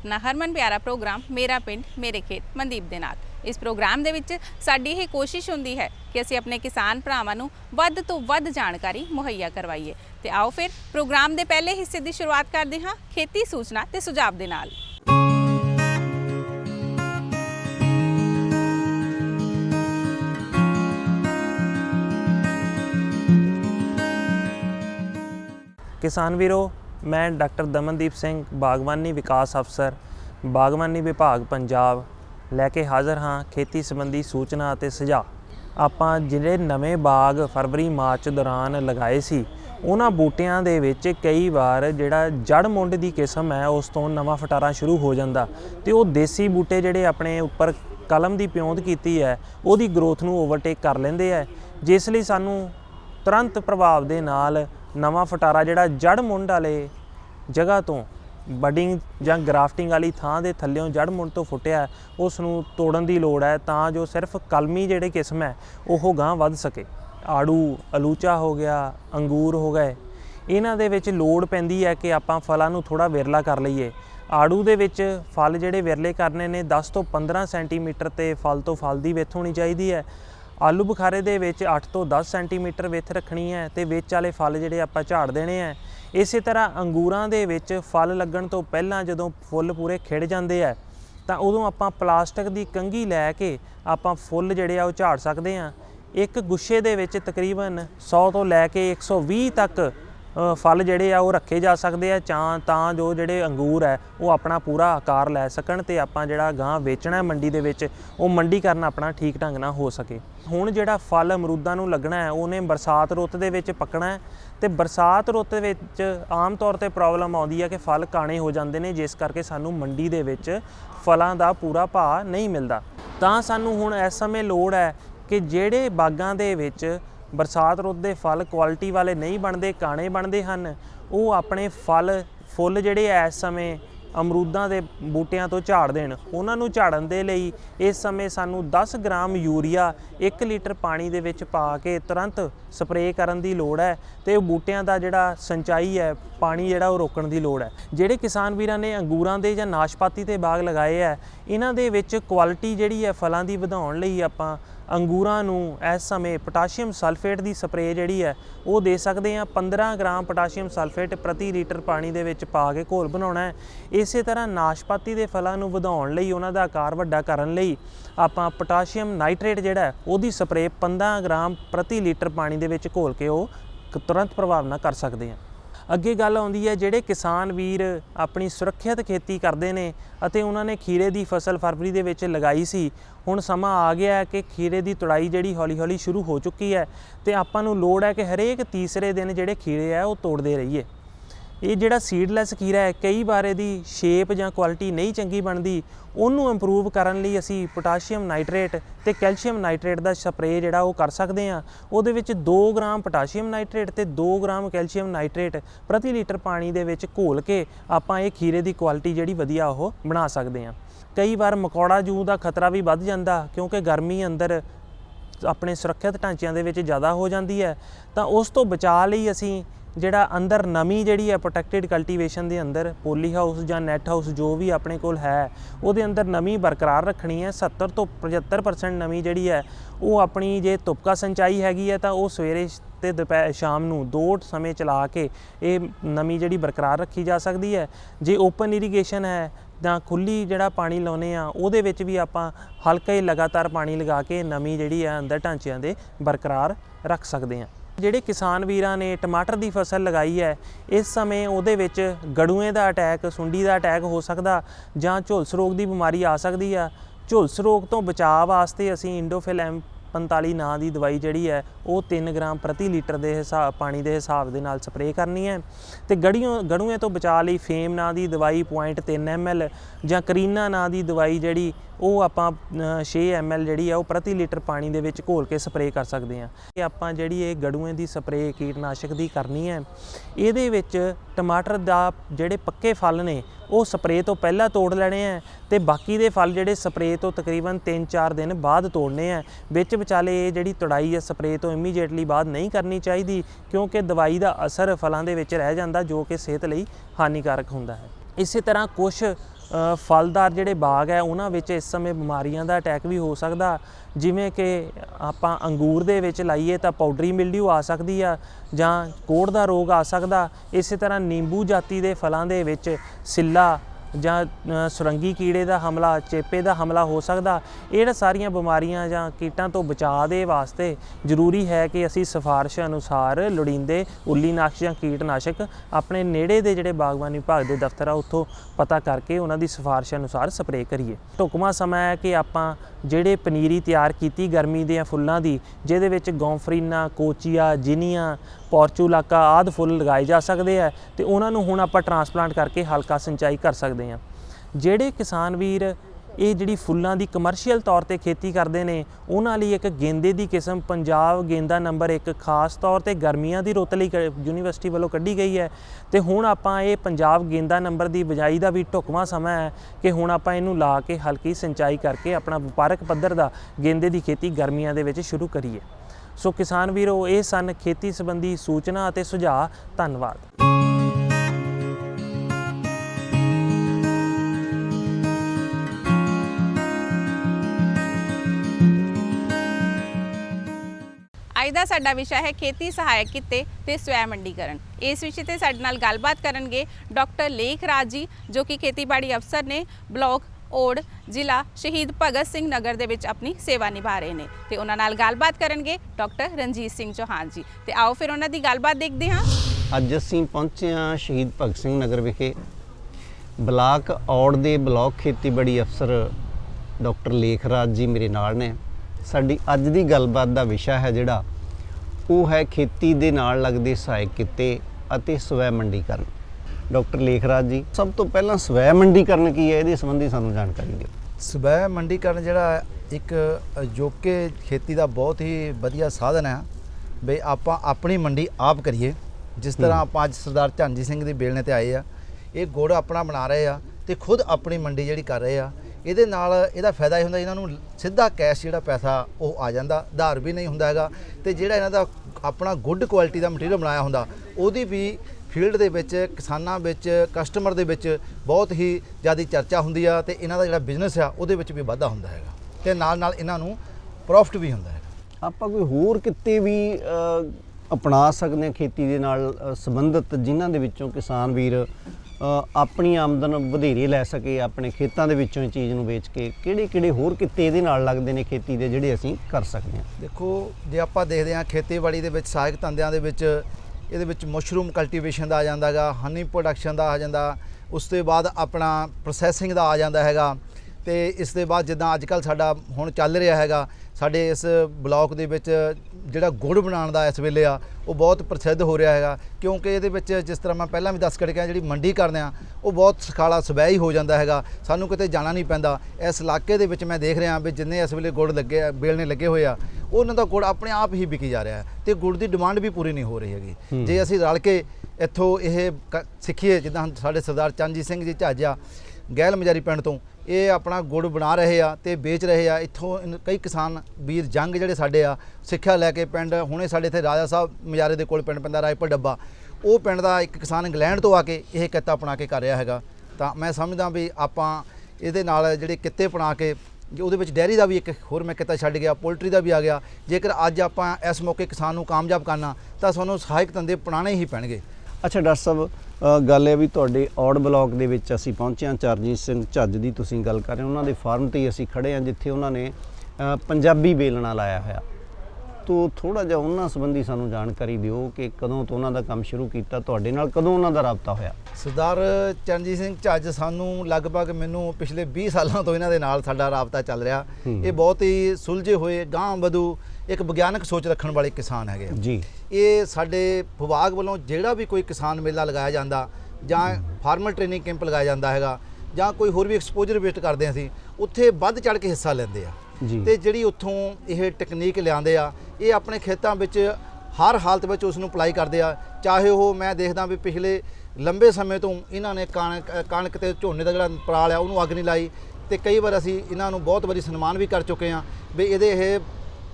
ਆਪਣਾ ਹਰਮਨ ਪਿਆਰਾ ਪ੍ਰੋਗਰਾਮ ਮੇਰਾ ਪਿੰਡ, ਮੇਰੇ ਖੇਤ, ਮਨਦੀਪ ਦੇ ਨਾਲ। ਇਸ ਪ੍ਰੋਗਰਾਮ ਦੇ ਵਿੱਚ ਸਾਡੀ ਇਹ ਕੋਸ਼ਿਸ਼ ਹੁੰਦੀ ਹੈ ਕਿ ਅਸੀਂ ਆਪਣੇ ਕਿਸਾਨ ਭਰਾਵਾਂ ਨੂੰ ਵੱਧ ਤੋਂ ਵੱਧ ਜਾਣਕਾਰੀ ਮੁਹੱਈਆ ਕਰਵਾਈਏ। ਤੇ ਆਓ ਫਿਰ ਪ੍ਰੋਗਰਾਮ ਦੇ ਪਹਿਲੇ ਹਿੱਸੇ ਦੀ ਸ਼ੁਰੂਆਤ ਕਰਦੇ ਹਾਂ, ਖੇਤੀ ਸੂਚਨਾ ਤੇ ਸੁਝਾਅ ਦੇ ਨਾਲ। ਕਿਸਾਨ ਵੀਰੋ ਮੈਂ ਡਾਕਟਰ ਦਮਨਦੀਪ ਸਿੰਘ ਬਾਗਬਾਨੀ ਵਿਕਾਸ ਅਫਸਰ ਬਾਗਬਾਨੀ ਵਿਭਾਗ ਪੰਜਾਬ ਲੈ ਕੇ ਹਾਜ਼ਰ ਹਾਂ ਖੇਤੀ ਸੰਬੰਧੀ ਸੂਚਨਾ ਅਤੇ ਸੁਝਾਅ। ਆਪਾਂ ਜਿਹੜੇ ਨਵੇਂ ਬਾਗ ਫਰਵਰੀ, ਮਾਰਚ ਦੌਰਾਨ ਲਗਾਏ ਸੀ, ਉਹਨਾਂ ਬੂਟਿਆਂ ਦੇ ਵਿੱਚ ਕਈ ਵਾਰ ਜਿਹੜਾ ਜੜ ਮੁੰਡ ਦੀ ਕਿਸਮ ਹੈ, ਉਸ ਤੋਂ ਨਵਾਂ ਫਟਾਰਾ ਸ਼ੁਰੂ ਹੋ ਜਾਂਦਾ ਤੇ ਉਹ ਦੇਸੀ ਬੂਟੇ ਜਿਹੜੇ ਆਪਣੇ ਉੱਪਰ ਕਲਮ ਦੀ ਪਿਉਂਦ ਕੀਤੀ ਹੈ, ਉਹਦੀ ਗਰੋਥ ਨੂੰ ਓਵਰਟੇਕ ਕਰ ਲੈਂਦੇ ਹੈ, ਜਿਸ ਲਈ ਸਾਨੂੰ ਤੁਰੰਤ ਪ੍ਰਭਾਵ ਦੇ ਨਾਲ ਨਵਾਂ ਫਟਾਰਾ ਜਿਹੜਾ ਜੜ ਮੁੰਡ ਵਾਲੇ ਜਗ੍ਹਾ ਤੋਂ ਬਡਿੰਗ ਜਾਂ ਗ੍ਰਾਫਟਿੰਗ ਵਾਲੀ ਥਾਂ ਦੇ ਥੱਲੇੋਂ ਜੜ ਮੁੰਡ ਤੋਂ ਫੁੱਟਿਆ ਉਸ ਨੂੰ ਤੋੜਨ ਦੀ ਲੋੜ ਹੈ ਤਾਂ ਜੋ ਸਿਰਫ ਕਲਮੀ ਜਿਹੜੇ ਕਿਸਮ ਹੈ, ਉਹ ਗਾਂ ਵੱਧ ਸਕੇ। ਆੜੂ ਅਲੂਚਾ ਹੋ ਗਿਆ, ਅੰਗੂਰ ਹੋ ਗਏ। ਇਹਨਾਂ ਦੇ ਵਿੱਚ ਲੋੜ ਪੈਂਦੀ ਹੈ ਕਿ ਆਪਾਂ ਫਲਾਂ ਨੂੰ ਥੋੜਾ ਵਿਰਲਾ ਕਰ ਲਈਏ। ਆੜੂ ਦੇ ਵਿੱਚ ਫਲ ਜਿਹੜੇ ਵਿਰਲੇ ਕਰਨੇ ਨੇ 10 ਤੋਂ 15 ਸੈਂਟੀਮੀਟਰ ਤੇ ਫਲ ਤੋਂ ਫਲ ਦੀ ਵਿੱਥ ਹੋਣੀ ਚਾਹੀਦੀ ਹੈ। ਆਲੂ ਬੁਖਾਰੇ ਦੇ ਵਿੱਚ 8 ਤੋਂ 10 ਸੈਂਟੀਮੀਟਰ ਵਿੱਥ ਰੱਖਣੀ ਹੈ ਤੇ ਵਿੱਚ ਵਾਲੇ ਫਲ ਜਿਹੜੇ ਆਪਾਂ ਝਾੜ ਦੇਣੇ ਆ ਇਸੇ ਤਰ੍ਹਾਂ ਅੰਗੂਰਾਂ ਦੇ ਵਿੱਚ ਫਲ ਲੱਗਣ ਤੋਂ ਪਹਿਲਾਂ ਜਦੋਂ ਫੁੱਲ ਪੂਰੇ ਖਿੜ ਜਾਂਦੇ ਆ ਤਾਂ ਉਦੋਂ ਆਪਾਂ ਪਲਾਸਟਿਕ ਦੀ ਕੰਘੀ ਲੈ ਕੇ ਆਪਾਂ ਫੁੱਲ ਜਿਹੜੇ ਆ ਉਹ ਝਾੜ ਸਕਦੇ ਆ ਇੱਕ ਗੁੱਛੇ ਦੇ ਵਿੱਚ ਤਕਰੀਬਨ 100 ਤੋਂ ਲੈ ਕੇ 120 ਤੱਕ ਫਲ ਜਿਹੜੇ ਆ ਉਹ ਰੱਖੇ ਜਾ ਸਕਦੇ ਆ ਚਾਂ ਤਾਂ ਜੋ ਜਿਹੜੇ ਅੰਗੂਰ ਹੈ, ਉਹ ਆਪਣਾ ਪੂਰਾ ਆਕਾਰ ਲੈ ਸਕਣ ਤੇ ਆਪਾਂ ਜਿਹੜਾ ਗਾਂ ਵੇਚਣਾ ਮੰਡੀ ਦੇ ਵਿੱਚ, ਉਹ ਮੰਡੀਕਰਨ ਆਪਣਾ ਠੀਕ ਢੰਗ ਨਾਲ ਹੋ ਸਕੇ। ਹੁਣ ਜਿਹੜਾ ਫਲ ਅਮਰੂਦਾਂ ਨੂੰ ਲੱਗਣਾ ਹੈ, ਉਹਨੇ ਬਰਸਾਤ ਰੁੱਤ ਦੇ ਵਿੱਚ ਪੱਕਣਾ ਹੈ ਤੇ ਬਰਸਾਤ ਰੁੱਤ ਦੇ ਵਿੱਚ ਆਮ ਤੌਰ ਤੇ ਪ੍ਰੋਬਲਮ ਆਉਂਦੀ ਹੈ ਕਿ ਫਲ ਕਾਣੇ ਹੋ ਜਾਂਦੇ ਨੇ, ਜਿਸ ਕਰਕੇ ਸਾਨੂੰ ਮੰਡੀ ਦੇ ਵਿੱਚ ਫਲਾਂ ਦਾ ਪੂਰਾ ਭਾਅ ਨਹੀਂ ਮਿਲਦਾ। ਤਾਂ ਸਾਨੂੰ ਹੁਣ ਇਸ ਸਮੇਂ ਲੋੜ ਹੈ ਕਿ ਜਿਹੜੇ ਬਾਗਾਂ ਦੇ ਵਿੱਚ ਬਰਸਾਤ ਰੁੱਤ ਦੇ ਫਲ ਕੁਆਲਿਟੀ ਵਾਲੇ ਨਹੀਂ ਬਣਦੇ, ਕਾਣੇ ਬਣਦੇ ਹਨ। ਉਹ ਆਪਣੇ ਫਲ, ਫੁੱਲ ਜਿਹੜੇ ਆ ਇਸ ਸਮੇਂ ਅਮਰੂਦਾਂ ਦੇ ਬੂਟਿਆਂ ਤੋਂ ਝਾੜ ਦੇਣ। ਉਹਨਾਂ ਨੂੰ ਝਾੜਨ ਦੇ ਲਈ ਇਸ ਸਮੇਂ ਸਾਨੂੰ 10 ਗ੍ਰਾਮ ਯੂਰੀਆ 1 ਲੀਟਰ ਪਾਣੀ ਦੇ ਵਿੱਚ ਪਾ ਕੇ ਤੁਰੰਤ ਸਪਰੇਅ ਕਰਨ ਦੀ ਲੋੜ ਹੈ ਤੇ ਉਹ ਬੂਟਿਆਂ ਦਾ ਜਿਹੜਾ ਸਿੰਚਾਈ ਹੈ, ਪਾਣੀ ਜਿਹੜਾ ਉਹ ਰੋਕਣ ਦੀ ਲੋੜ ਹੈ। ਜਿਹੜੇ ਕਿਸਾਨ ਵੀਰਾਂ ਨੇ ਅੰਗੂਰਾਂ ਦੇ ਜਾਂ ਨਾਸ਼ਪਾਤੀ ਤੇ ਬਾਗ ਲਗਾਏ ਹੈ, ਇਹਨਾਂ ਦੇ ਵਿੱਚ ਕੁਆਲਿਟੀ ਜਿਹੜੀ ਹੈ ਫਲਾਂ ਦੀ ਵਧਾਉਣ ਲਈ ਆਪਾਂ ਅੰਗੂਰਾਂ ਨੂੰ ਇਸ ਸਮੇਂ ਪੋਟਾਸ਼ੀਅਮ ਸਲਫੇਟ ਦੀ ਸਪਰੇਅ ਜਿਹੜੀ ਹੈ, ਉਹ ਦੇ ਸਕਦੇ ਹਾਂ। 15 ਗ੍ਰਾਮ ਪੋਟਾਸ਼ੀਅਮ ਸਲਫੇਟ ਪ੍ਰਤੀ ਲੀਟਰ ਪਾਣੀ ਦੇ ਵਿੱਚ ਪਾ ਕੇ ਘੋਲ ਬਣਾਉਣਾ ਹੈ। ਇਸੇ ਤਰ੍ਹਾਂ ਨਾਸ਼ਪਾਤੀ ਦੇ ਫਲਾਂ ਨੂੰ ਵਧਾਉਣ ਲਈ, ਉਹਨਾਂ ਦਾ ਆਕਾਰ ਵੱਡਾ ਕਰਨ ਲਈ ਆਪਾਂ ਪੋਟਾਸ਼ੀਅਮ ਨਾਈਟ੍ਰੇਟ ਜਿਹੜਾ ਉਹਦੀ ਸਪਰੇਅ 15 ਗ੍ਰਾਮ ਪ੍ਰਤੀ ਲੀਟਰ ਪਾਣੀ ਦੇ ਵਿੱਚ ਘੋਲ ਕੇ ਉਹ ਕ- ਤੁਰੰਤ ਪ੍ਰਭਾਵ ਨਾਲ ਕਰ ਸਕਦੇ ਹਾਂ। ਅੱਗੇ ਗੱਲ ਆਉਂਦੀ ਹੈ, ਜਿਹੜੇ ਕਿਸਾਨ ਵੀਰ ਆਪਣੀ ਸੁਰੱਖਿਅਤ ਖੇਤੀ ਕਰਦੇ ਨੇ ਅਤੇ ਉਹਨਾਂ ਨੇ ਖੀਰੇ ਦੀ ਫਸਲ ਫਰਵਰੀ ਦੇ ਵਿੱਚ ਲਗਾਈ ਸੀ, ਹੁਣ ਸਮਾਂ ਆ ਗਿਆ ਹੈ ਕਿ ਖੀਰੇ ਦੀ ਤੁੜਾਈ ਜਿਹੜੀ ਹੌਲੀ-ਹੌਲੀ ਸ਼ੁਰੂ ਹੋ ਚੁੱਕੀ ਹੈ ਤੇ ਆਪਾਂ ਨੂੰ ਲੋੜ ਹੈ ਕਿ ਹਰੇਕ ਤੀਸਰੇ ਦਿਨ ਜਿਹੜੇ ਖੀਰੇ ਆ ਉਹ ਤੋੜਦੇ ਰਹੀਏ। ਇਹ ਜਿਹੜਾ ਸੀਡਲੈਸ ਖੀਰਾ ਹੈ, ਕਈ ਵਾਰ ਇਹਦੀ ਸ਼ੇਪ ਜਾਂ ਕੁਆਲਿਟੀ ਨਹੀਂ ਚੰਗੀ ਬਣਦੀ, ਉਹਨੂੰ ਇੰਪਰੂਵ ਕਰਨ ਲਈ ਅਸੀਂ ਪੋਟਾਸ਼ੀਅਮ ਨਾਈਟ੍ਰੇਟ ਤੇ ਕੈਲਸ਼ੀਅਮ ਨਾਈਟ੍ਰੇਟ ਦਾ ਸਪਰੇਅ ਜਿਹੜਾ ਉਹ ਕਰ ਸਕਦੇ ਹਾਂ। ਉਹਦੇ ਵਿੱਚ 2 ਗ੍ਰਾਮ ਪੋਟਾਸ਼ੀਅਮ ਨਾਈਟ੍ਰੇਟ ਤੇ 2 ਗ੍ਰਾਮ ਕੈਲਸ਼ੀਅਮ ਨਾਈਟ੍ਰੇਟ ਪ੍ਰਤੀ ਲੀਟਰ ਪਾਣੀ ਦੇ ਵਿੱਚ ਘੋਲ ਕੇ ਆਪਾਂ ਇਹ ਖੀਰੇ ਦੀ ਕੁਆਲਿਟੀ ਜਿਹੜੀ ਵਧੀਆ ਉਹ ਬਣਾ ਸਕਦੇ ਹਾਂ। ਕਈ ਵਾਰ ਮਕੌੜਾ ਜੂ ਦਾ ਖਤਰਾ ਵੀ ਵੱਧ ਜਾਂਦਾ, ਕਿਉਂਕਿ ਗਰਮੀ ਅੰਦਰ ਆਪਣੇ ਸੁਰੱਖਿਅਤ ਢਾਂਚਿਆਂ ਦੇ ਵਿੱਚ ਜ਼ਿਆਦਾ ਹੋ ਜਾਂਦੀ ਹੈ। ਤਾਂ ਉਸ ਤੋਂ ਬਚਾਅ ਲਈ ਅਸੀਂ ਜਿਹੜਾ ਅੰਦਰ ਨਮੀ ਜਿਹੜੀ ਹੈ ਪ੍ਰੋਟੈਕਟਿਡ ਕਲਟੀਵੇਸ਼ਨ ਦੇ ਅੰਦਰ ਪੋਲੀ ਹਾਊਸ ਜਾਂ ਨੈਟ ਹਾਊਸ ਜੋ ਵੀ ਆਪਣੇ ਕੋਲ ਹੈ, ਉਹਦੇ ਅੰਦਰ ਨਮੀ ਬਰਕਰਾਰ ਰੱਖਣੀ ਹੈ। 70 ਤੋਂ 75% ਨਮੀ ਜਿਹੜੀ ਹੈ, ਉਹ ਆਪਣੀ ਜੇ ਤੁਪਕਾ ਸਿੰਚਾਈ ਹੈਗੀ ਹੈ ਤਾਂ ਉਹ ਸਵੇਰੇ ਤੇ ਦੁਪਹਿਰ ਸ਼ਾਮ ਨੂੰ ਦੋ ਸਮੇਂ ਚਲਾ ਕੇ ਇਹ ਨਮੀ ਜਿਹੜੀ ਬਰਕਰਾਰ ਰੱਖੀ ਜਾ ਸਕਦੀ ਹੈ। ਜੇ ਓਪਨ ਇਰੀਗੇਸ਼ਨ ਹੈ ਜਾਂ ਖੁੱਲੀ ਜਿਹੜਾ ਪਾਣੀ ਲਾਉਨੇ ਆ ਉਹਦੇ ਵਿੱਚ ਵੀ ਆਪਾਂ ਹਲਕਾ ਹੀ ਲਗਾਤਾਰ ਪਾਣੀ ਲਗਾ ਕੇ ਨਮੀ ਜਿਹੜੀ ਆ ਅੰਦਰ ਢਾਂਚਿਆਂ ਦੇ ਬਰਕਰਾਰ ਰੱਖ ਸਕਦੇ ਹਾਂ। ਜਿਹੜੇ ਕਿਸਾਨ ਵੀਰਾਂ ਨੇ ਟਮਾਟਰ ਦੀ ਫਸਲ ਲਗਾਈ ਹੈ, ਇਸ ਸਮੇਂ ਉਹਦੇ ਵਿੱਚ ਗੜੂਏ ਦਾ ਅਟੈਕ, ਸੁੰਡੀ ਦਾ ਅਟੈਕ ਹੋ ਸਕਦਾ ਜਾਂ ਝੁਲਸ ਰੋਗ ਦੀ ਬਿਮਾਰੀ ਆ ਸਕਦੀ ਆ। ਝੁਲਸ ਰੋਗ ਤੋਂ ਬਚਾਅ ਵਾਸਤੇ ਅਸੀਂ ਇੰਡੋਫਿਲ ਐਮ 45 ਨਾਂ ਦੀ ਦਵਾਈ ਜਿਹੜੀ ਹੈ ਉਹ 3 ਗ੍ਰਾਮ ਪ੍ਰਤੀ ਲੀਟਰ ਦੇ ਹਿਸਾਬ ਪਾਣੀ ਦੇ ਹਿਸਾਬ ਦੇ ਨਾਲ ਸਪਰੇਅ ਕਰਨੀ ਹੈ। ਤੇ ਗੜੀਆਂ ਗੜੂਏ ਤੋਂ ਬਚਾਅ ਲਈ ਫੇਮ ਨਾਂ ਦੀ ਦਵਾਈ 0.3 ml ਜਾਂ ਕਰੀਨਾ ਨਾਂ ਦੀ ਦਵਾਈ ਜਿਹੜੀ ਉਹ ਆਪਾਂ ਅ, 6 ml ਜਿਹੜੀ ਆ ਉਹ ਪ੍ਰਤੀ ਲੀਟਰ ਪਾਣੀ ਦੇ ਵਿੱਚ ਘੋਲ ਕੇ ਸਪਰੇਅ ਕਰ ਸਕਦੇ ਹਾਂ। ਇਹ ਆਪਾਂ ਜਿਹੜੀ ਇਹ ਗੜੂਏ ਦੀ ਸਪਰੇਅ ਕੀਟਨਾਸ਼ਕ ਦੀ ਕਰਨੀ ਹੈ ਇਹਦੇ ਵਿੱਚ ਟਮਾਟਰ ਦਾ ਜਿਹੜੇ ਪੱਕੇ ਫਲ ਨੇ ਉਹ ਸਪਰੇਅ ਤੋਂ ਪਹਿਲਾਂ ਤੋੜ ਲੈਣੇ ਆ ਤੇ ਬਾਕੀ ਦੇ ਫਲ ਜਿਹੜੇ ਸਪਰੇਅ ਤੋਂ ਤਕਰੀਬਨ 3-4 ਦਿਨ ਬਾਅਦ ਤੋੜਨੇ ਆ, ਵਿੱਚ ਵਿਚਾਲੇ ਇਹ ਜਿਹੜੀ ਤੜਾਈ ਹੈ ਸਪਰੇਅ ਤੋਂ ਇਮੀਡੀਏਟਲੀ ਬਾਅਦ ਨਹੀਂ ਕਰਨੀ ਚਾਹੀਦੀ ਕਿਉਂਕਿ ਦਵਾਈ ਦਾ ਅਸਰ ਫਲਾਂ ਦੇ ਵਿੱਚ ਰਹਿ ਜਾਂਦਾ ਜੋ ਕਿ ਸਿਹਤ ਲਈ ਹਾਨੀਕਾਰਕ ਹੁੰਦਾ ਹੈ। ਇਸੇ ਤਰ੍ਹਾਂ ਕੁਝ ਫਲਦਾਰ ਜਿਹੜੇ ਬਾਗ ਹੈ, ਉਹਨਾਂ ਵਿੱਚ ਇਸ ਸਮੇਂ ਬਿਮਾਰੀਆਂ ਦਾ ਅਟੈਕ ਵੀ ਹੋ ਸਕਦਾ। ਜਿਵੇਂ ਕਿ ਆਪਾਂ ਅੰਗੂਰ ਦੇ ਵਿੱਚ ਲਾਈਏ ਤਾਂ ਪਾਊਡਰੀ ਮਿਲਡਿਊ ਆ ਸਕਦੀ ਆ ਜਾਂ ਕੋੜ ਦਾ ਰੋਗ ਆ ਸਕਦਾ। ਇਸੇ ਤਰ੍ਹਾਂ ਨਿੰਬੂ ਜਾਤੀ ਦੇ ਫਲਾਂ ਦੇ ਵਿੱਚ ਸਿੱਲਾ ਜਾਂ ਸੁਰੰਗੀ ਕੀੜੇ ਦਾ ਹਮਲਾ, ਚੇਪੇ ਦਾ ਹਮਲਾ ਹੋ ਸਕਦਾ, ਇਹ ਸਾਰੀਆਂ ਬਿਮਾਰੀਆਂ ਜਾਂ ਕੀਟਾਂ ਤੋਂ ਬਚਾਅ ਦੇ ਵਾਸਤੇ ਜ਼ਰੂਰੀ ਹੈ ਕਿ ਅਸੀਂ ਸਿਫਾਰਿਸ਼ ਅਨੁਸਾਰ ਲੋੜੀਂਦੇ ਉੱਲੀਨਾਸ਼ਕ ਜਾਂ ਕੀਟਨਾਸ਼ਕ ਆਪਣੇ ਨੇੜੇ ਦੇ ਜਿਹੜੇ ਬਾਗਬਾਨੀ ਵਿਭਾਗ ਦੇ ਦਫ਼ਤਰ ਆ, ਉੱਥੋਂ ਪਤਾ ਕਰਕੇ ਉਹਨਾਂ ਦੀ ਸਿਫਾਰਿਸ਼ ਅਨੁਸਾਰ ਸਪਰੇਅ ਕਰੀਏ। ਢੁਕਵਾਂ ਸਮਾਂ ਹੈ ਕਿ ਆਪਾਂ ਜਿਹੜੇ ਪਨੀਰੀ ਤਿਆਰ ਕੀਤੀ ਗਰਮੀ ਦੇ ਫੁੱਲਾਂ ਦੀ, ਜਿਹਦੇ ਵਿੱਚ ਗੌਂਫਰੀਨਾ, ਕੋਚੀਆ, ਜਿਨੀਆ, ਪੋਰਚੂਲਾਕਾ ਆਦਿ ਫੁੱਲ ਲਗਾਏ ਜਾ ਸਕਦੇ ਆ ਤੇ ਉਹਨਾਂ ਨੂੰ ਹੁਣ ਆਪਾਂ ਟਰਾਂਸਪਲਾਂਟ ਕਰਕੇ ਹਲਕਾ ਸਿੰਚਾਈ ਕਰ ਸਕਦੇ ਹਾਂ ਜਿਹੜੇ ਕਿਸਾਨ ਵੀਰ ਇਹ ਜਿਹੜੀ ਫੁੱਲਾਂ ਦੀ ਕਮਰਸ਼ੀਅਲ ਤੌਰ ਤੇ ਖੇਤੀ ਕਰਦੇ ਨੇ, ਉਹਨਾਂ ਲਈ ਇੱਕ ਗੇਂਦੇ ਦੀ ਕਿਸਮ, ਪੰਜਾਬ ਗੇਂਦਾ ਨੰਬਰ 1 ਖਾਸ ਤੌਰ ਤੇ ਗਰਮੀਆਂ ਦੀ ਰੁੱਤ ਲਈ ਕ- ਯੂਨੀਵਰਸਿਟੀ ਵੱਲੋਂ ਕੱਢੀ ਗਈ ਹੈ। ਤੇ ਹੁਣ ਆਪਾਂ ਇਹ ਪੰਜਾਬ ਗੇਂਦਾ ਨੰਬਰ ਦੀ ਬਜਾਈ ਦਾ ਵੀ ਢੁਕਵਾਂ ਸਮਾਂ ਹੈ ਕਿ ਹੁਣ ਆਪਾਂ ਇਹਨੂੰ ਲਾ ਕੇ ਹਲਕੀ ਸਿੰਚਾਈ ਕਰਕੇ ਆਪਣਾ ਵਪਾਰਕ ਪੱਧਰ ਦਾ ਗੇਂਦੇ ਦੀ ਖੇਤੀ ਗਰਮੀਆਂ ਦੇ ਵਿੱਚ ਸ਼ੁਰੂ ਕਰੀਏ। ਸੋ ਕਿਸਾਨ ਵੀਰੋ, ਇਹ ਸਨ ਖੇਤੀ ਸੰਬੰਧੀ ਸੂਚਨਾ ਅਤੇ ਸੁਝਾਅ। ਧੰਨਵਾਦ। ਅੱਜ ਦਾ ਸਾਡਾ ਵਿਸ਼ਾ ਹੈ ਖੇਤੀ ਸਹਾਇਕ ਕਿੱਤੇ ਤੇ ਸਵੈ ਮੰਡੀਕਰਨ। ਇਸ ਵਿਸ਼ੇ ਤੇ ਸਾਡੇ ਨਾਲ ਗੱਲਬਾਤ ਕਰਨਗੇ ਡਾਕਟਰ ਲੇਖ ਰਾਜ ਜੀ, ਜੋ ਕਿ ਖੇਤੀਬਾੜੀ ਅਫਸਰ ਨੇ, ਬਲਾਕ ਓੜ ਜ਼ਿਲ੍ਹਾ ਸ਼ਹੀਦ ਭਗਤ ਸਿੰਘ ਨਗਰ ਦੇ ਵਿੱਚ ਆਪਣੀ ਸੇਵਾ ਨਿਭਾ ਰਹੇ ਨੇ। ਤੇ ਉਹਨਾਂ ਨਾਲ ਗੱਲਬਾਤ ਕਰਨਗੇ ਡਾਕਟਰ ਰਣਜੀਤ ਸਿੰਘ ਚੌਹਾਨ ਜੀ। ਤੇ ਆਓ ਫਿਰ ਉਹਨਾਂ ਦੀ ਗੱਲਬਾਤ ਦੇਖਦੇ ਹਾਂ। ਅੱਜ ਅਸੀਂ ਪਹੁੰਚੇ ਹਾਂ ਸ਼ਹੀਦ ਭਗਤ ਸਿੰਘ ਨਗਰ ਵਿਖੇ। ਬਲਾਕ ਔੜ ਦੇ ਬਲਾਕ ਖੇਤੀਬਾੜੀ ਅਫਸਰ ਡਾਕਟਰ ਲੇਖਰਾਜ ਜੀ ਮੇਰੇ ਨਾਲ ਨੇ। ਸਾਡੀ ਅੱਜ ਦੀ ਗੱਲਬਾਤ ਦਾ ਵਿਸ਼ਾ ਹੈ ਜਿਹੜਾ ਉਹ ਹੈ ਖੇਤੀ ਦੇ ਨਾਲ ਲੱਗਦੇ ਸਹਾਇਕ ਕਿੱਤੇ ਅਤੇ ਸਵੈ ਮੰਡੀਕਰਨ। ਡਾਕਟਰ ਲੇਖਰਾਜ ਜੀ ਸਭ ਤੋਂ ਪਹਿਲਾਂ ਸਵੈ ਮੰਡੀਕਰਨ ਕੀ ਹੈ? ਇਹਦੇ ਸੰਬੰਧੀ ਸਾਨੂੰ ਜਾਣਕਾਰੀ ਦਿਓ। ਸਵੈ ਮੰਡੀਕਰਨ ਜਿਹੜਾ ਇੱਕ ਅਜੋਕੇ ਖੇਤੀ ਦਾ ਬਹੁਤ ਹੀ ਵਧੀਆ ਸਾਧਨ ਹੈ। ਬਈ ਆਪਾਂ ਆਪਣੀ ਮੰਡੀ ਆਪ ਕਰੀਏ। ਜਿਸ ਤਰ੍ਹਾਂ ਆਪਾਂ ਅੱਜ ਸਰਦਾਰ ਝਾਂਜੀ ਸਿੰਘ ਦੀ ਬੇਲਣੇ ਤੇ ਆਏ ਆ। ਇਹ ਗੁੜ ਆਪਣਾ ਬਣਾ ਰਹੇ ਆ ਤੇ ਖੁਦ ਆਪਣੀ ਮੰਡੀ ਜਿਹੜੀ ਕਰ ਰਹੇ ਆ। ਇਹਦੇ ਨਾਲ ਇਹਦਾ ਫਾਇਦਾ ਇਹ ਹੁੰਦਾ ਇਹਨਾਂ ਨੂੰ ਸਿੱਧਾ ਕੈਸ਼ ਜਿਹੜਾ ਪੈਸਾ ਉਹ ਆ ਜਾਂਦਾ ਧਾਰ ਵੀ ਨਹੀਂ ਹੁੰਦਾ ਹੈਗਾ ਤੇ ਜਿਹੜਾ ਇਹਨਾਂ ਦਾ ਆਪਣਾ ਗੁੱਡ ਕੁਆਲਿਟੀ ਦਾ ਮਟੀਰੀਅਲ ਬਣਾਇਆ ਹੁੰਦਾ, ਉਹਦੀ ਵੀ ਫੀਲਡ ਦੇ ਵਿੱਚ, ਕਿਸਾਨਾਂ ਵਿੱਚ ਕਸਟਮਰ ਦੇ ਵਿੱਚ ਬਹੁਤ ਹੀ ਜ਼ਿਆਦਾ ਚਰਚਾ ਹੁੰਦੀ ਆ ਤੇ ਇਹਨਾਂ ਦਾ ਜਿਹੜਾ ਬਿਜ਼ਨਸ ਆ, ਉਹਦੇ ਵਿੱਚ ਵੀ ਵਾਧਾ ਹੁੰਦਾ ਹੈਗਾ ਤੇ ਨਾਲ ਨਾਲ ਇਹਨਾਂ ਨੂੰ ਪ੍ਰੋਫਿਟ ਵੀ ਹੁੰਦਾ ਹੈਗਾ। ਆਪਾਂ ਕੋਈ ਹੋਰ ਕਿਤੇ ਵੀ ਅਪਣਾ ਸਕਦੇ ਹਾਂ ਖੇਤੀ ਦੇ ਨਾਲ ਸੰਬੰਧਿਤ ਜਿਨ੍ਹਾਂ ਦੇ ਵਿੱਚੋਂ ਕਿਸਾਨ ਵੀਰ ਆਪਣੀ ਆਮਦਨ ਵਧੇਰੇ ਲੈ ਸਕੇ, ਆਪਣੇ ਖੇਤਾਂ ਦੇ ਵਿੱਚੋਂ ਇਹ ਚੀਜ਼ ਨੂੰ ਵੇਚ ਕੇ। ਕਿਹੜੇ ਕਿਹੜੇ ਹੋਰ ਕਿੱਤੇ ਇਹਦੇ ਨਾਲ ਲੱਗਦੇ ਨੇ ਖੇਤੀ ਦੇ ਜਿਹੜੇ ਅਸੀਂ ਕਰ ਸਕਦੇ ਹਾਂ? ਦੇਖੋ, ਜੇ ਆਪਾਂ ਦੇਖਦੇ ਹਾਂ ਖੇਤੀਬਾੜੀ ਦੇ ਵਿੱਚ, ਸਹਾਇਕ ਧੰਦਿਆਂ ਦੇ ਵਿੱਚ, ਇਹਦੇ ਵਿੱਚ ਮਸ਼ਰੂਮ ਕਲਟੀਵੇਸ਼ਨ ਦਾ ਆ ਜਾਂਦਾ ਹੈਗਾ ਹਨੀ ਪ੍ਰੋਡਕਸ਼ਨ ਦਾ ਆ ਜਾਂਦਾ। ਉਸ ਤੋਂ ਬਾਅਦ ਆਪਣਾ ਪ੍ਰੋਸੈਸਿੰਗ ਦਾ ਆ ਜਾਂਦਾ ਹੈਗਾ। ਤੇ ਇਸ ਦੇ ਬਾਅਦ ਜਿੱਦਾਂ ਅੱਜ ਕੱਲ ਸਾਡਾ ਹੁਣ ਚੱਲ ਰਿਹਾ ਹੈਗਾ ਸਾਡੇ ਇਸ ਬਲਾਕ ਦੇ ਵਿੱਚ ਜਿਹੜਾ ਗੁੜ ਬਣਾਉਣ ਦਾ ਇਸ ਵੇਲੇ ਆ ਉਹ ਬਹੁਤ ਪ੍ਰਸਿੱਧ ਹੋ ਰਿਹਾ ਹੈਗਾ। ਕਿਉਂਕਿ ਇਹਦੇ ਵਿੱਚ ਜਿਸ ਤਰ੍ਹਾਂ ਮੈਂ ਪਹਿਲਾਂ ਵੀ ਦੱਸ ਕੇ ਗਿਆ ਜਿਹੜੀ ਮੰਡੀ ਕਰਦੇ ਆ ਉਹ ਬਹੁਤ ਸਖਾਲਾ ਸਵੈ ਹੀ ਹੋ ਜਾਂਦਾ ਹੈਗਾ। ਸਾਨੂੰ ਕਿਤੇ ਜਾਣਾ ਨਹੀਂ ਪੈਂਦਾ। ਇਸ ਇਲਾਕੇ ਦੇ ਵਿੱਚ ਮੈਂ ਦੇਖ ਰਿਹਾ ਵੀ ਜਿੰਨੇ ਇਸ ਵੇਲੇ ਗੁੜ ਲੱਗੇ ਆ ਬੇਲਣੇ ਲੱਗੇ ਹੋਏ ਆ ਉਹਨਾਂ ਦਾ ਗੁੜ ਆਪਣੇ ਆਪ ਹੀ ਵਿਕੀ ਜਾ ਰਿਹਾ ਹੈ ਤੇ ਗੁੜ ਦੀ ਡਿਮਾਂਡ ਵੀ ਪੂਰੀ ਨਹੀਂ ਹੋ ਰਹੀ ਹੈਗੀ। ਜੇ ਅਸੀਂ ਰਲ ਕੇ ਇੱਥੋਂ ਇਹ ਸਿੱਖੀਏ ਜਿੱਦਾਂ ਸਾਡੇ ਸਰਦਾਰ ਚੰਜੀ ਸਿੰਘ ਜੀ ਝਾਜਾ ਗੈਲ ਮਜਾਰੀ ਪਿੰਡ ਤੋਂ। ਇਹ ਆਪਣਾ ਗੁੜ ਬਣਾ ਰਹੇ ਆ ਤੇ ਵੇਚ ਰਹੇ ਆ। ਇੱਥੋਂ ਕਈ ਕਿਸਾਨ ਵੀਰ ਜੰਗ ਜਿਹੜੇ ਸਾਡੇ ਆ, ਸਿੱਖਿਆ ਲੈ ਕੇ ਪਿੰਡ, ਹੁਣੇ ਸਾਡੇ ਇੱਥੇ ਰਾਜਾ ਸਾਹਿਬ ਮਜਾਰੇ ਦੇ ਕੋਲ ਪਿੰਡ ਪੈਂਦਾ, ਰਾਏਪੁਰ ਡੱਬਾ। ਉਹ ਪਿੰਡ ਦਾ ਇੱਕ ਕਿਸਾਨ ਇੰਗਲੈਂਡ ਤੋਂ ਆ ਕੇ ਇਹ ਕਿੱਤਾ ਅਪਣਾ ਕੇ ਕਰ ਰਿਹਾ ਹੈਗਾ। ਤਾਂ ਮੈਂ ਸਮਝਦਾ ਵੀ ਆਪਾਂ ਇਹਦੇ ਨਾਲ ਜਿਹੜੇ ਕਿੱਤੇ ਅਪਣਾ ਕੇ ਉਹਦੇ ਵਿੱਚ ਡੈਰੀ ਦਾ ਵੀ ਇੱਕ ਹੋਰ ਮੈਂ ਕਿੱਤਾ ਛੱਡ ਗਿਆ, ਪੋਲਟਰੀ ਦਾ ਵੀ ਆ ਗਿਆ। ਜੇਕਰ ਅੱਜ ਆਪਾਂ ਇਸ ਮੌਕੇ ਕਿਸਾਨ ਨੂੰ ਕਾਮਯਾਬ ਕਰਨਾ, ਤਾਂ ਸਾਨੂੰ ਸਹਾਇਕ ਧੰਦੇ ਅਪਣਾਉਣੇ ਹੀ ਪੈਣਗੇ। ਅੱਛਾ, ਡਾਕਟਰ ਸਾਹਿਬ ਗੱਲ ਹੈ ਵੀ ਤੁਹਾਡੇ ਔੜ ਬਲਾਕ ਦੇ ਵਿੱਚ ਅਸੀਂ ਪਹੁੰਚੇ ਹਾਂ। ਚਰਨਜੀਤ ਸਿੰਘ ਝੱਜ ਦੀ ਤੁਸੀਂ ਗੱਲ ਕਰ ਰਹੇ ਹੋ। ਉਹਨਾਂ ਦੇ ਫਾਰਮ ਤੇ ਹੀ ਅਸੀਂ ਖੜੇ ਹਾਂ, ਜਿੱਥੇ ਉਹਨਾਂ ਨੇ ਪੰਜਾਬੀ ਬੇਲਣਾ ਲਾਇਆ ਹੋਇਆ। ਤੋ ਥੋੜਾ ਜਿਹਾ ਉਹਨਾਂ ਸੰਬੰਧੀ ਸਾਨੂੰ ਜਾਣਕਾਰੀ ਦਿਓ ਕਿ ਕਦੋਂ ਤੋਂ ਉਹਨਾਂ ਦਾ ਕੰਮ ਸ਼ੁਰੂ ਕੀਤਾ ਤੁਹਾਡੇ ਨਾਲ ਕਦੋਂ ਉਹਨਾਂ ਦਾ ਰਾਬਤਾ ਹੋਇਆ? ਸਰਦਾਰ ਚਰਨਜੀਤ ਸਿੰਘ ਝੱਜ ਸਾਨੂੰ ਲਗਭਗ ਮੈਨੂੰ ਪਿਛਲੇ 20 ਸਾਲਾਂ ਤੋਂ ਇਹਨਾਂ ਦੇ ਨਾਲ ਸਾਡਾ ਰਾਬਤਾ ਚੱਲ ਰਿਹਾ। ਇਹ ਬਹੁਤ ਹੀ ਸੁਲਝੇ ਹੋਏ ਗਾਂਹ ਵਧੂ ਇੱਕ ਵਿਗਿਆਨਕ ਸੋਚ ਰੱਖਣ ਵਾਲੇ ਕਿਸਾਨ ਹੈਗੇ। ਜੀ। ਇਹ ਸਾਡੇ ਵਿਭਾਗ ਵੱਲੋਂ ਜਿਹੜਾ ਵੀ ਕੋਈ ਕਿਸਾਨ ਮੇਲਾ ਲਗਾਇਆ ਜਾਂਦਾ ਜਾਂ ਫਾਰਮਰ ਟ੍ਰੇਨਿੰਗ ਕੈਂਪ ਲਗਾਇਆ ਜਾਂਦਾ ਹੈਗਾ ਜਾਂ ਕੋਈ ਹੋਰ ਵੀ ਐਕਸਪੋਜ਼ਰ ਵਿਜ਼ਿਟ ਕਰਦੇ ਅਸੀਂ ਉੱਥੇ ਵੱਧ ਚੜ ਕੇ ਹਿੱਸਾ ਲੈਂਦੇ ਆ। ਤੇ ਜਿਹੜੀ ਉੱਥੋਂ ਇਹ ਟੈਕਨੀਕ ਲਿਆਉਂਦੇ ਆ ਇਹ ਆਪਣੇ ਖੇਤਾਂ ਵਿੱਚ ਹਰ ਹਾਲਤ ਵਿੱਚ ਉਸ ਨੂੰ ਅਪਲਾਈ ਕਰਦੇ ਆ। ਚਾਹੇ ਉਹ ਮੈਂ ਦੇਖਦਾ ਵੀ ਪਿਛਲੇ ਲੰਬੇ ਸਮੇਂ ਤੋਂ ਇਹਨਾਂ ਨੇ ਕਣਕ ਕਣਕ ਤੇ ਝੋਨੇ ਦਾ ਜਿਹੜਾ ਪਰਾਲ ਆ, ਉਹਨੂੰ ਅੱਗ ਨਹੀਂ ਲਾਈ ਤੇ ਕਈ ਵਾਰ ਅਸੀਂ ਇਹਨਾਂ ਨੂੰ ਬਹੁਤ ਵਾਰੀ ਸਨਮਾਨ ਵੀ ਕਰ ਚੁੱਕੇ ਆ ਵੀ ਇਹਦੇ ਇਹ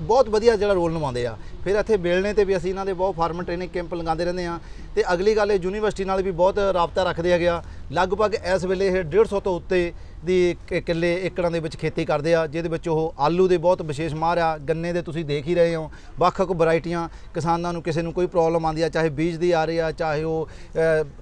ਬਹੁਤ ਵਧੀਆ ਜਿਹੜਾ ਰੋਲ ਨਿਭਾਉਂਦੇ ਆ। ਫਿਰ ਇੱਥੇ ਬੇਲਣੇ ਤੇ ਵੀ ਅਸੀਂ ਇਹਨਾਂ ਦੇ ਬਹੁਤ ਫਾਰਮ ਟ੍ਰੇਨਿੰਗ ਕੈਂਪ ਲਗਾਉਂਦੇ ਰਹਿੰਦੇ ਆ ਤੇ ਅਗਲੀ ਗੱਲ ਇਹ ਯੂਨੀਵਰਸਿਟੀ ਨਾਲ ਵੀ ਬਹੁਤ ਰਾਬਤਾ ਰੱਖਦੇ ਹੈਗੇ ਆ। ਲਗਭਗ ਇਸ ਵੇਲੇ ਇਹ 150 ਤੋਂ ਉੱਤੇ ਦੀ ਕਿ- ਕਿੱਲੇ ਏਕੜਾਂ ਦੇ ਵਿੱਚ ਖੇਤੀ ਕਰਦੇ ਆ, ਜਿਹਦੇ ਵਿੱਚ ਉਹ ਆਲੂ ਦੇ ਬਹੁਤ ਵਿਸ਼ੇਸ਼ ਮਾਹਰ ਆ, ਗੰਨੇ ਦੇ ਤੁਸੀਂ ਦੇਖ ਹੀ ਰਹੇ ਹੋ ਵੱਖ-ਵੱਖ ਵੈਰਾਈਟੀਆਂ ਕਿਸਾਨਾਂ ਨੂੰ ਕਿਸੇ ਨੂੰ ਕੋਈ ਪ੍ਰੋਬਲਮ ਆਉਂਦੀ ਆ, ਚਾਹੇ ਬੀਜ ਦੀ ਆ ਰਹੀ ਆ, ਚਾਹੇ ਉਹ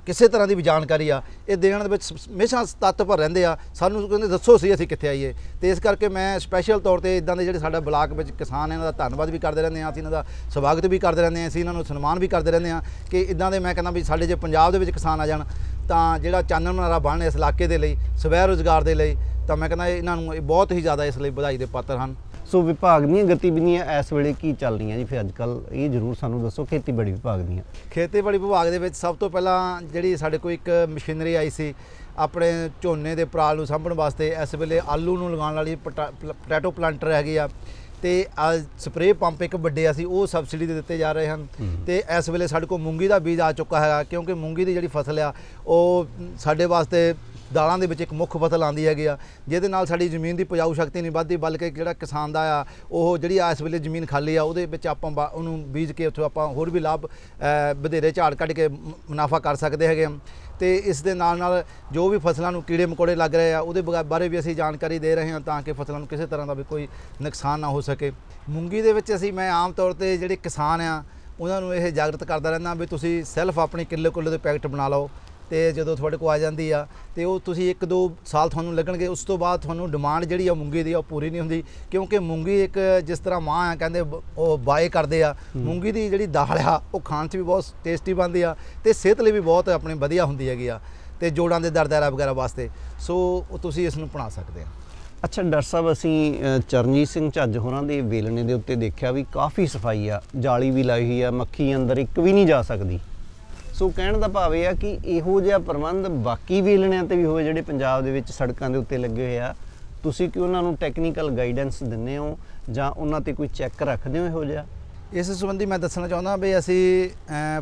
ਕਿਸੇ ਤਰ੍ਹਾਂ ਦੀ ਵੀ ਜਾਣਕਾਰੀ ਆ, ਇਹ ਦੇਣ ਦੇ ਵਿੱਚ ਹਮੇਸ਼ਾ ਤੱਤ ਤਤਪਰ ਰਹਿੰਦੇ ਆ, ਸਾਨੂੰ ਕਹਿੰਦੇ ਦੱਸੋ ਸੀ ਅਸੀਂ ਕਿੱਥੇ ਆਈਏ। ਤੇ ਇਸ ਕਰਕੇ ਮੈਂ ਸਪੈਸ਼ਲ ਤੌਰ ਤੇ ਇਦਾਂ ਦੇ ਜਿਹੜੇ ਸਾਡਾ ਬਲਾਕ ਵਿੱਚ ਕਿਸਾਨ ਇਹਨਾਂ ਦਾ ਧੰਨਵਾਦ ਵੀ ਕਰਦੇ ਰਹਿੰਦੇ ਆ, ਅਸੀਂ ਇਹਨਾਂ ਦਾ ਸਵਾਗਤ ਵੀ ਕਰਦੇ ਰਹਿੰਦੇ ਆ, ਅਸੀਂ ਇਹਨਾਂ ਨੂੰ ਸਨਮਾਨ ਵੀ ਕਰਦੇ ਰਹਿੰਦੇ ਆ, ਕਿ ਇਦਾਂ ਦੇ ਮੈਂ ਕਹਿੰਦਾ ਵੀ ਸਾਡੇ ਜੇ ਪੰਜਾਬ ਦੇ ਵਿੱਚ ਕਿਸਾਨ ਆ ਜਾਣ ਤਾਂ ਜਿਹੜਾ ਚਾਨਣ ਮਨਾਰਾ ਬਣ ਇਸ ਇਲਾਕੇ ਦੇ ਲਈ ਸਵੈ ਰੋਜ਼ਗਾਰ ਦੇ ਲਈ ਤਾਂ ਮੈਂ ਕਹਿੰਦਾ ਇਹਨਾਂ ਨੂੰ ਇਹ ਬਹੁਤ ਹੀ ਜ਼ਿਆਦਾ ਇਸ ਲਈ ਵਧਾਈ ਦੇ ਪਾਤਰ ਹਨ। ਸੋ ਵਿਭਾਗ ਦੀਆਂ ਗਤੀਵਿਧੀਆਂ ਇਸ ਵੇਲੇ ਕੀ ਚੱਲ ਰਹੀਆਂ ਜੀ? ਫਿਰ ਅੱਜ ਕੱਲ ਇਹ ਜ਼ਰੂਰ ਸਾਨੂੰ ਦੱਸੋ ਖੇਤੀਬਾੜੀ ਵਿਭਾਗ ਦੀਆਂ। ਖੇਤੀਬਾੜੀ ਵਿਭਾਗ ਦੇ ਵਿੱਚ ਸਭ ਤੋਂ ਪਹਿਲਾਂ ਜਿਹੜੀ ਸਾਡੇ ਕੋਲ ਇੱਕ ਮਸ਼ੀਨਰੀ ਆਈ ਸੀ ਆਪਣੇ ਝੋਨੇ ਦੇ ਪਰਾਲ ਨੂੰ ਸਾਂਭਣ ਵਾਸਤੇ ਇਸ ਵੇਲੇ ਆਲੂ ਨੂੰ ਲਗਾਉਣ ਵਾਲੀ ਪੋਟੈਟੋ ਪਲਾਂਟਰ ਹੈਗੀ ਆ। ਤੇ ਸਪਰੇਅ ਪੰਪ ਇੱਕ ਵੱਡੇ ਅਸੀਂ ਉਹ ਸਬਸਿਡੀ ਦੇ ਦਿੱਤੇ ਜਾ ਰਹੇ ਹਨ। ਤੇ ਇਸ ਵੇਲੇ ਸਾਡੇ ਕੋਲ ਮੂੰਗੀ ਦਾ ਬੀਜ ਆ ਚੁੱਕਾ ਹੈਗਾ ਕਿਉਂਕਿ ਮੂੰਗੀ ਦੀ ਜਿਹੜੀ ਫਸਲ ਆ ਉਹ ਸਾਡੇ ਵਾਸਤੇ ਦਾਲਾਂ ਦੇ ਵਿੱਚ ਇੱਕ ਮੁੱਖ ਫਸਲ ਆਂਦੀ ਹੈਗੀ ਆ, ਜਿਹਦੇ ਨਾਲ ਸਾਡੀ ਜ਼ਮੀਨ ਦੀ ਉਪਜਾਊ ਸ਼ਕਤੀ ਨਹੀਂ ਵੱਧਦੀ, ਬਲਕਿ ਜਿਹੜਾ ਕਿਸਾਨ ਦਾ ਆ, ਉਹ ਜਿਹੜੀ ਇਸ ਵੇਲੇ ਜ਼ਮੀਨ ਖਾਲੀ ਆ, ਉਹਦੇ ਵਿੱਚ ਆਪਾਂ ਬਾ- ਉਹਨੂੰ ਬੀਜ ਕੇ ਉੱਥੋਂ ਆਪਾਂ ਹੋਰ ਵੀ ਲਾਭ ਵਧੇਰੇ ਝਾੜ ਕੱਢ ਕੇ ਮੁਨਾਫਾ ਕਰ ਸਕਦੇ ਹੈਗੇ ਹਾਂ ਤੇ ਇਸ ਦੇ ਨਾਲ ਨਾਲ ਜੋ ਵੀ ਫਸਲਾਂ ਨੂੰ ਕੀੜੇ ਮਕੌੜੇ ਲੱਗ ਰਹੇ ਆ, ਉਹਦੇ ਬਗਾ- ਬਾਰੇ ਵੀ ਅਸੀਂ ਜਾਣਕਾਰੀ ਦੇ ਰਹੇ ਹਾਂ ਤਾਂ ਕਿ ਫਸਲਾਂ ਨੂੰ ਕਿਸੇ ਤਰ੍ਹਾਂ ਦਾ ਵੀ ਕੋਈ ਨੁਕਸਾਨ ਨਾ ਹੋ ਸਕੇ। ਮੂੰਗੀ ਦੇ ਵਿੱਚ ਅਸੀਂ, ਮੈਂ ਆਮ ਤੌਰ ਤੇ ਜਿਹੜੇ ਕਿਸਾਨ ਆ, ਉਹਨਾਂ ਨੂੰ ਇਹ ਜਾਗਰਤ ਕਰਦਾ ਰਹਿੰਦਾ ਵੀ ਤੁਸੀਂ ਸੈਲਫ ਆਪਣੀ ਕਿੱਲੇ ਕੁੱਲੇ ਦੇ ਪੈਕਟ ਬਣਾ ਲਓ। ਤੇ ਜਦੋਂ ਤੁਹਾਡੇ ਕੋਲ ਆ ਜਾਂਦੀ ਆ ਤੇ ਉਹ ਤੁਸੀਂ ਇੱਕ ਦੋ ਸਾਲ ਤੁਹਾਨੂੰ ਲੱਗਣਗੇ ਉਸ ਤੋਂ ਬਾਅਦ ਤੁਹਾਨੂੰ ਡਿਮਾਂਡ ਜਿਹੜੀ ਆ ਮੂੰਗੀ ਦੀ ਉਹ ਪੂਰੀ ਨਹੀਂ ਹੁੰਦੀ। ਕਿਉਂਕਿ ਮੂੰਗੀ ਇੱਕ ਜਿਸ ਤਰ੍ਹਾਂ ਮਾਂ ਆ ਕਹਿੰਦੇ ਉਹ ਬਾਏ ਕਰਦੇ ਆ। ਮੂੰਗੀ ਦੀ ਜਿਹੜੀ ਦਾਲ ਆ ਉਹ ਖਾਣ 'ਚ ਵੀ ਬਹੁਤ ਟੇਸਟੀ ਬਣਦੀ ਆ ਤੇ ਸਿਹਤ ਲਈ ਵੀ ਬਹੁਤ ਆਪਣੀ ਵਧੀਆ ਹੁੰਦੀ ਹੈਗੀ ਆ ਤੇ ਜੋੜਾਂ ਦੇ ਦਰਦ ਐਰਾ ਵਗੈਰਾ ਵਾਸਤੇ। ਸੋ ਤੁਸੀਂ ਇਸ ਨੂੰ ਬਣਾ ਸਕਦੇ ਆ। ਅੱਛਾ ਡਾਕਟਰ ਸਾਹਿਬ ਅਸੀਂ ਚਰਨਜੀਤ ਸਿੰਘ ਝੱਜ ਹੋਰਾਂ ਦੇ ਵੇਲਣੇ ਦੇ ਉੱਤੇ ਦੇਖਿਆ ਵੀ ਕਾਫੀ ਸਫ਼ਾਈ ਆ ਜਾਲੀ ਵੀ ਲਾਈ ਹੋਈ ਆ ਮੱਖੀ ਅੰਦਰ ਇੱਕ ਵੀ ਨਹੀਂ ਜਾ ਸਕਦੀ। ਸੋ ਕਹਿਣ ਦਾ ਭਾਵ ਇਹ ਆ ਕਿ ਇਹੋ ਜਿਹਾ ਪ੍ਰਬੰਧ ਬਾਕੀ ਵੇਲਣਿਆਂ ਤੇ ਵੀ ਹੋਵੇ ਜਿਹੜੇ ਪੰਜਾਬ ਦੇ ਵਿੱਚ ਸੜਕਾਂ ਦੇ ਉੱਤੇ ਲੱਗੇ ਹੋਏ ਆ ਤੁਸੀਂ ਕਿ ਉਹਨਾਂ ਨੂੰ ਟੈਕਨੀਕਲ ਗਾਈਡੈਂਸ ਦਿੰਦੇ ਹੋ ਜਾਂ ਉਹਨਾਂ ਤੇ ਕੋਈ ਚੈੱਕ ਰੱਖਦੇ ਹੋ ਇਹੋ ਜਿਹਾ? ਇਸ ਸੰਬੰਧੀ ਮੈਂ ਦੱਸਣਾ ਚਾਹੁੰਦਾ ਵੀ ਅਸੀਂ